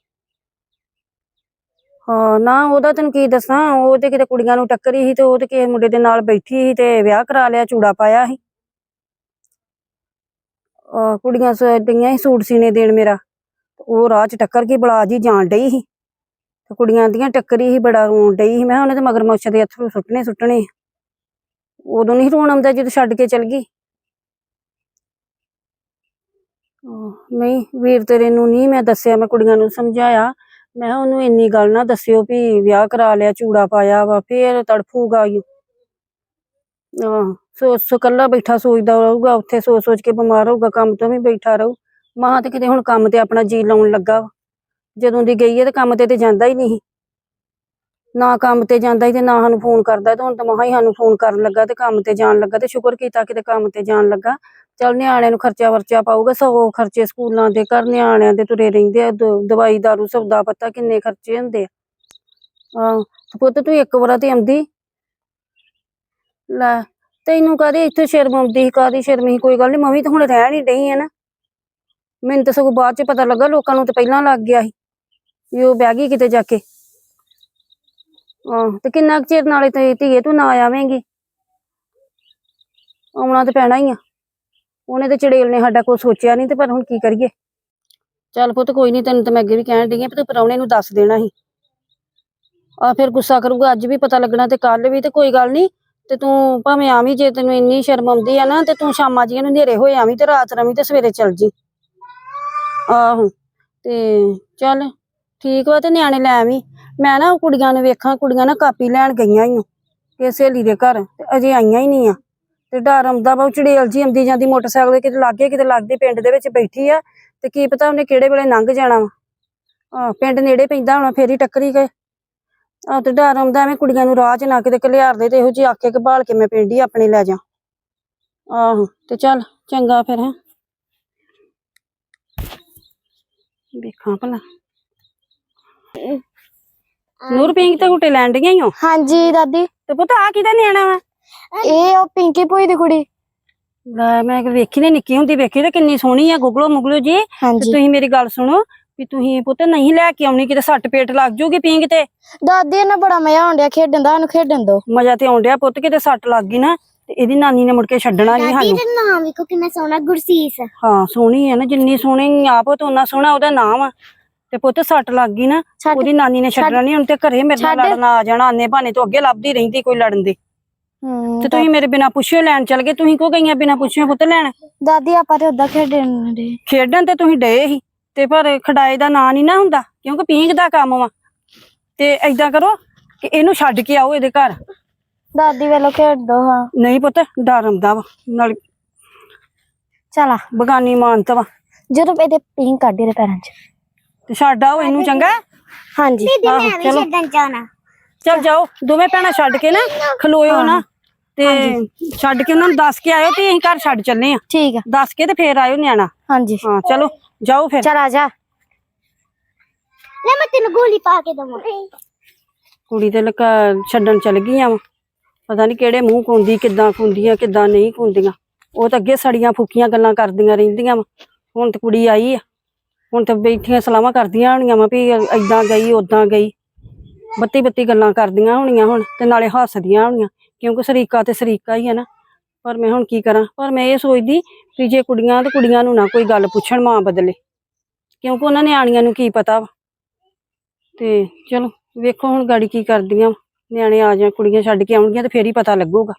ਹਾਂ ਨਾ ਉਹਦਾ ਤੈਨੂੰ ਕੀ ਦੱਸਾਂ ਉਹ ਤੇ ਕਿਤੇ ਕੁੜੀਆਂ ਨੂੰ ਟੱਕਰੀ ਸੀ ਤੇ ਉਹ ਤੇ ਕਿਸੇ ਮੁੰਡੇ ਦੇ ਨਾਲ ਬੈਠੀ ਸੀ ਤੇ ਵਿਆਹ ਕਰਾ ਲਿਆ ਚੂੜਾ ਪਾਇਆ ਸੀ। ਅਹ ਕੁੜੀਆਂ ਸ- ਸੀ ਸੂਟ ਸੀਨੇ ਦੇਣ ਮੇਰਾ ਉਹ ਰਾਹ ਚ ਟੱਕਰ ਗਈ ਬਲਾ ਜੀ ਜਾਣ ਡਈ ਸੀ। ਤੇ ਕੁੜੀਆਂ ਦੀਆਂ ਟੱਕਰੀ ਸੀ ਬੜਾ ਰੋਣ ਡਈ ਸੀ ਮੈਂ ਕਿਹਾ ਉਹਨੇ ਤੇ ਮਗਰ ਮੁੱਛ ਦੇ ਅਥਰੂ ਸੁੱਟਣੇ ਸੁੱਟਣੇ। ਉਦੋਂ ਨਹੀਂ ਰੋਣ ਆਉਂਦਾ ਜਦੋਂ ਛੱਡ ਕੇ ਚਲ ਗਈ। ਆਹ, ਨਹੀਂ ਵੀਰ ਤੇਰੇ ਨੂੰ ਨਹੀਂ ਮੈਂ ਦੱਸਿਆ ਮੈਂ ਕੁੜੀਆਂ ਨੂੰ ਸਮਝਾਇਆ। ਮੈਂ ਕਿਹਾ ਉਹਨੂੰ ਇੰਨੀ ਗੱਲ ਨਾ ਦੱਸਿਓ ਵੀ ਵਿਆਹ ਕਰਾ ਲਿਆ, ਚੂੜਾ ਪਾਇਆ ਵਾ, ਫੇਰ ਤੜਫੂਗਾ ਈ ਆਹ ਸੋਚ ਸੋ ਕੱਲਾ ਬੈਠਾ ਸੋਚਦਾ ਰਹੂਗਾ, ਉੱਥੇ ਸੋਚ ਸੋਚ ਕੇ ਬਿਮਾਰ ਹੋਊਗਾ, ਕੰਮ ਤੋਂ ਵੀ ਬੈਠਾ ਰਹੂ। ਮਾਂ ਤੇ ਕਿਤੇ ਹੁਣ ਕੰਮ ਤੇ ਆਪਣਾ ਜੀ ਲਾਉਣ ਲੱਗਾ ਵਾ। ਜਦੋਂ ਦੀ ਗਈ ਹੈ ਤੇ ਕੰਮ ਤੇ ਤੇ ਜਾਂਦਾ ਹੀ ਨਹੀਂ ਸੀ। ਨਾ ਕੰਮ ਤੇ ਜਾਂਦਾ ਹੀ ਤੇ ਨਾ ਸਾਨੂੰ ਫੋਨ ਕਰਦਾ ਤੇ ਹੁਣ ਤਾਂ ਮਹਾ ਹੀ ਸਾਨੂੰ ਫੋਨ ਕਰਨ ਲੱਗਾ ਤੇ ਕੰਮ ਤੇ ਜਾਣ ਲੱਗਾ ਤੇ ਸ਼ੁਕਰ ਕੀਤਾ ਕਿਤੇ ਕੰਮ ਤੇ ਜਾਣ ਲੱਗਾ। ਚੱਲ ਨਿਆਣਿਆਂ ਨੂੰ ਖਰਚਾ ਵਰਚਾ ਪਾਊਗਾ, ਸਗੋਂ ਖਰਚੇ ਸਕੂਲਾਂ ਦੇ ਘਰ ਨਿਆਣਿਆਂ ਦੇ ਤੁਰੇ ਰਹਿੰਦੇ ਆ, ਦ- ਦਵਾਈ, ਦਾਰੂ, ਸੌਦਾ ਪੱਤਾ ਕਿੰਨੇ ਖਰਚੇ ਹੁੰਦੇ ਆ। ਹਾਂ ਤੇ ਪੁੱਤ ਤੂੰ ਇੱਕ ਵਾਰ ਤੇ ਆਉਂਦੀ। ਲੈ, ਤੈਨੂੰ ਕਾਹਦੀ ਇੱਥੇ ਸ਼ਰਮ ਆਉਂਦੀ ਸੀ, ਕਾਹਦੀ ਸ਼ਰਮ ਸੀ, ਕੋਈ ਗੱਲ ਨਹੀਂ ਮੰਮੀ ਵੀ ਤਾਂ ਹੁਣ ਰਹਿਣ ਹੀ ਡਈ ਆ ਨਾ। ਮੈਨੂੰ ਤਾਂ ਸਗੋਂ ਬਾਅਦ ਚ ਪਤਾ ਲੱਗਾ, ਲੋਕਾਂ ਨੂੰ ਤਾਂ ਪਹਿਲਾਂ ਲੱਗ ਗਿਆ ਸੀ ਵੀ ਉਹ ਬਹਿ ਗਈ ਕਿਤੇ ਜਾ ਕੇ। ਹਾਂ ਤੇ ਕਿੰਨਾ ਕੁ ਚਿਰ ਨਾਲੇ ਤੇ ਧੀਏ ਤੂੰ ਨਾ ਆਵੇਂਗੀ? ਆਉਣਾ ਤੇ ਪੈਣਾ ਹੀ ਆ। ਉਹਨੇ ਤੇ ਚੜੇਲ ਨੇ ਸਾਡਾ ਕੋਈ ਸੋਚਿਆ ਨਹੀਂ ਤੇ ਪਰ ਹੁਣ ਕੀ ਕਰੀਏ? ਚੱਲ ਪੁੱਤ ਕੋਈ ਨਹੀਂ, ਤੈਨੂੰ ਤਾਂ ਮੈਂ ਅੱਗੇ ਵੀ ਕਹਿਣ ਡਈ ਆ ਵੀ ਤੂੰ ਪ੍ਰਾਹੁਣੇ ਨੂੰ ਦੱਸ ਦੇਣਾ ਸੀ। ਆ ਫਿਰ ਗੁੱਸਾ ਕਰੂਗਾ, ਅੱਜ ਵੀ ਪਤਾ ਲੱਗਣਾ ਤੇ ਕੱਲ ਵੀ ਤੇ ਕੋਈ ਗੱਲ ਨਹੀਂ। ਤੇ ਤੂੰ ਭਾਵੇਂ ਆਵੀਂ ਜੇ ਤੈਨੂੰ ਇੰਨੀ ਸ਼ਰਮ ਆਉਂਦੀ ਆ ਨਾ ਤੇ ਤੂੰ ਸ਼ਾਮਾਂ ਜੀਆਂ ਨੂੰ ਹਨੇਰੇ ਹੋਏ ਆਵੀਂ ਤੇ ਰਾਤ ਰਵੀਂ ਤੇ ਸਵੇਰੇ ਚੱਲ ਜੀ। ਆਹੋ, ਤੇ ਚੱਲ ਠੀਕ ਵਾ ਤੇ ਨਿਆਣੇ ਲੈ ਆਵੀਂ। ਮੈਂ ਨਾ ਉਹ ਕੁੜੀਆਂ ਨੂੰ ਵੇਖਾਂ, ਕੁੜੀਆਂ ਨਾ ਕਾਪੀ ਲੈਣ ਗਈਆਂ ਈ ਓ ਸਹੇਲੀ ਦੇ ਘਰ, ਤੇ ਅਜੇ ਆਈਆਂ ਹੀ ਨਹੀਂ ਆ। ਤੇ ਡਰ ਆਉਂਦਾ ਵਾ, ਉਹ ਚੜੇਲ ਜੀ ਆਉਂਦੀ ਜਾਂਦੀ ਮੋਟਰਸਾਈਕਲ ਤੇ ਕਿਤੇ ਲਾਗੇ, ਕਿਤੇ ਲੱਗਦੇ ਪਿੰਡ ਦੇ ਵਿੱਚ ਬੈਠੀ ਆ, ਤੇ ਕੀ ਪਤਾ ਉਹਨੇ ਕਿਹੜੇ ਵੇਲੇ ਲੰਘ ਜਾਣਾ ਵਾ। ਆ ਪਿੰਡ ਨੇੜੇ ਪੈਂਦਾ ਹੋਣਾ, ਫੇਰ ਹੀ ਟੱਕਰੀ ਗਏ। ਆ ਤੇ ਡਰ ਆਉਂਦਾ ਐਵੇਂ ਕੁੜੀਆਂ ਨੂੰ ਰਾਹ 'ਚ ਨਾ ਕਿਤੇ ਘਲਿਆਰ ਦੇ, ਤੇ ਇਹੋ ਜਿਹੀ ਆਖੇ ਕਿ ਬਾਲ ਕੇ ਮੈਂ ਪਿੰਡ ਹੀ ਆਪਣੇ ਲੈ ਜਾ। ਆਹੋ, ਤੇ ਚੱਲ, ਚੰਗਾ ਫਿਰ ਹੈ। ਵੇਖਾਂ ਭਲਾ। ਨੂਰ ਪਿੰਕ ਤੇ ਗੁੱਟੇ ਲੈਣ ਡੀਆਂ ਈ ਓ। ਹਾਂਜੀ ਦਾਦੀ। ਤੇ ਪੁੱਤ ਆ ਕਿਹਦਾ ਨਿਆਣਾ ਵਾ? ਇਹ ਉਹ ਪਿੰਕੀ ਭੂਈ ਦੀ ਕੁੜੀ। ਲੈ ਮੈਂ ਵੇਖੀ ਨੇ ਨਿੱਕੀ ਹੁੰਦੀ ਵੇਖੀ ਤੇ ਕਿੰਨੀ ਸੋਹਣੀ ਆ ਗੁਗਲੋ ਮੁਗਲੋ ਜੀ। ਤੇ ਤੁਸੀਂ ਮੇਰੀ ਗੱਲ ਸੁਣੋ ਵੀ ਤੁਸੀਂ ਪੁੱਤ ਨਹੀਂ ਲੈ ਕੇ ਆਉਣੀ ਕਿਤੇ ਸੱਟ ਪੇਟ ਲੱਗ ਜੂਗੀ ਪਿੰਗ ਤੇ। ਦਾਦੀ ਇਹਨਾਂ ਬੜਾ ਮਜ਼ਾ ਆਉਂਦਿਆ ਖੇਡਣ ਦਾ ਉਹਨੂੰ ਖੇਡਣ ਦੋ। ਮਜ਼ਾ ਤੇ ਆਉਂਦਿਆ ਪੁੱਤ ਕਿਤੇ ਸੱਟ ਲੱਗ ਗਈ ਨਾ ਤੇ ਇਹਦੀ ਨਾਨੀ ਨੇ ਮੁੜ ਕੇ ਛੱਡਣਾ ਨਹੀਂ ਦਾਦੀ ਸਾਨੂੰ। ਦਾ ਨਾਮ ਵੇਖੋ ਕਿੰਨਾ ਸੋਹਣਾ ਗੁਰਸੀਸ। ਹਾਂ ਸੋਹਣੀ ਹੈ ਨਾ ਜਿੰਨੀ ਸੋਹਣੀ ਆਪ ਉਹ ਉਹਨਾਂ ਸੋਹਣਾ ਉਹਦਾ ਨਾਮ ਆ। ਤੇ ਪੁੱਤ ਸੱਟ ਲੱਗ ਗਈ ਨਾ ਛੱਡ। ਉਹਦੀ ਨਾਨੀ ਨੇ ਛੱਡਣਾ ਨਹੀਂ ਹੁਣ ਤੇ ਘਰੇ ਮੇਰੇ ਨਾਲ ਛੱਡ। ਲੜਨਾ ਆ ਜਾਣਾ ਆਨੇ ਬਹਾਨੇ ਤੋਂ ਅੱਗੇ ਲੱਭਦੀ ਰਹਿੰਦੀ ਕੋਈ ਲੜਨ ਦੇ। ਹਮ, ਤੇ ਤੁਸੀਂ ਮੇਰੇ ਬਿਨਾ ਪੁੱਛਿਓ ਲੈਣ ਚੱਲ ਗਏ ਤੁਸੀਂ ਕਿਉਂ ਗਈਆਂ ਬਿਨਾ ਪੁੱਛਿਓ ਪੁੱਤ ਲੈਣ? ਦਾਦੀ ਆਪਾਂ ਤੇ ਉਦਾਂ ਖੇਡਣ ਦੇ। ਖੇਡਣ ਤੇ ਤੁਸੀਂ ਡਏ ਸੀ ਤੇ ਪਰ ਖੜਾਏ ਦਾ ਨਾਂ ਨਹੀਂ ਨਾ ਹੁੰਦਾ ਕਿਉਂਕਿ ਪੀਂਘ ਦਾ ਕੰਮ ਵਾ। ਤੇ ਏਦਾਂ ਕਰੋ ਕਿ ਇਹਨੂੰ ਛੱਡ ਕੇ ਆਓ ਇਹਦੇ ਘਰ। ਦਾਦੀ ਵੇਲੋ ਖੇਡ ਦੋ ਹਾਂ। ਨਹੀਂ ਪੁੱਤ ਡਰ ਆਉਂਦਾ ਵਾ ਨਾਲ ਚਲਾ ਬਗਾਨੀ ਮਾਨਤ ਵਾ। ਜਦੋਂ ਇਹਦੇ ਪਿੰਕ ਕੱਢ ਦੇ ਪੈਰਾਂ 'ਚ। ਤੇ ਛੱਡ ਆਓ ਇਹਨੂੰ ਚੰਗਾ? ਹਾਂਜੀ। ਦੀਦੀ ਆਹੋ, ਮੈਂ ਵੀ ਚਲੋ। ਛੱਡਣ ਜਾਣਾ। ਚੱਲ ਜਾਓ ਦੋਵੇਂ ਭੈਣਾਂ ਛੱਡ ਕੇ ਨਾ ਖਲੋਇਓ ਨਾ। ਤੇ ਛੱਡ ਕੇ ਉਹਨਾਂ ਨੂੰ ਦੱਸ ਕੇ ਆਇਓ ਤੇ ਅਸੀਂ ਘਰ ਛੱਡ ਚੱਲੇ ਆ ਠੀਕ ਆ। ਦੱਸ ਕੇ ਤੇ ਫੇਰ ਆਇਓ ਨਿਆਣਾ। ਹਾਂਜੀ। ਹਾਂ ਚਲੋ ਜਾਓ ਫਿਰ। ਚਲ ਆ ਜਾ। ਲੈ ਮੈਂ ਤੈਨੂੰ ਗੋਲੀ ਪਾ ਕੇ ਦਵਾਂ। ਕੁੜੀ ਤੇ ਲਕਾ ਛੱਡਣ ਚਲ ਗਈਆਂ ਵਾ। ਪਤਾ ਨਹੀਂ ਕਿਹੜੇ ਮੂੰਹ ਕੁੰਦੀ ਕਿੱਦਾਂ ਕੁੰਦੀਆਂ ਕਿੱਦਾਂ ਨਹੀਂ ਕੁੰਦੀਆਂ ਉਹ ਤਾਂ ਅੱਗੇ ਸੜੀਆਂ ਫੁਕੀਆਂ ਗੱਲਾਂ ਕਰਦੀਆਂ ਰਹਿੰਦੀਆਂ ਵਾ। ਹੁਣ ਤੇ ਕੁੜੀ ਆਈ ਆ। ਹੁਣ ਤੇ ਬੈਠੀਆਂ ਸਲਾਹਾਂ ਕਰਦੀਆਂ ਹੋਣੀਆਂ ਵਾ ਵੀ ਏਦਾਂ ਗਈ ਉਦਾਂ ਗਈ। ਬੱਤੀ ਬੱਤੀ ਗੱਲਾਂ ਕਰਦੀਆਂ ਹੋਣੀਆਂ ਹੁਣ ਤੇ ਨਾਲੇ ਹੱਸਦੀਆਂ ਹੋਣੀਆਂ। ਕਿਉਂਕਿ ਸਰੀਕਾ ਤੇ ਸਰੀਕਾ ਹੀ ਹੈ ਨਾ। ਪਰ ਮੈਂ ਹੁਣ ਕੀ ਕਰਾਂ? ਪਰ ਮੈਂ ਇਹ ਸੋਚਦੀ ਵੀ ਜੇ ਕੁੜੀਆਂ ਤੇ ਕੁੜੀਆਂ ਨੂੰ ਨਾ ਕੋਈ ਗੱਲ ਪੁੱਛਣ ਮਾਂ ਬਦਲੇ, ਕਿਉਂਕਿ ਉਹਨਾਂ ਨਿਆਣੀਆਂ ਨੂੰ ਕੀ ਪਤਾ ਵਾ। ਤੇ ਚਲੋ, ਵੇਖੋ ਹੁਣ ਗਾੜੀ ਕੀ ਕਰਦੀਆਂ ਨਿਆਣੇ ਆ ਜਾਣ, ਕੁੜੀਆਂ ਛੱਡ ਕੇ ਆਉਣਗੀਆਂ ਤੇ ਫੇਰ ਹੀ ਪਤਾ ਲੱਗੂਗਾ।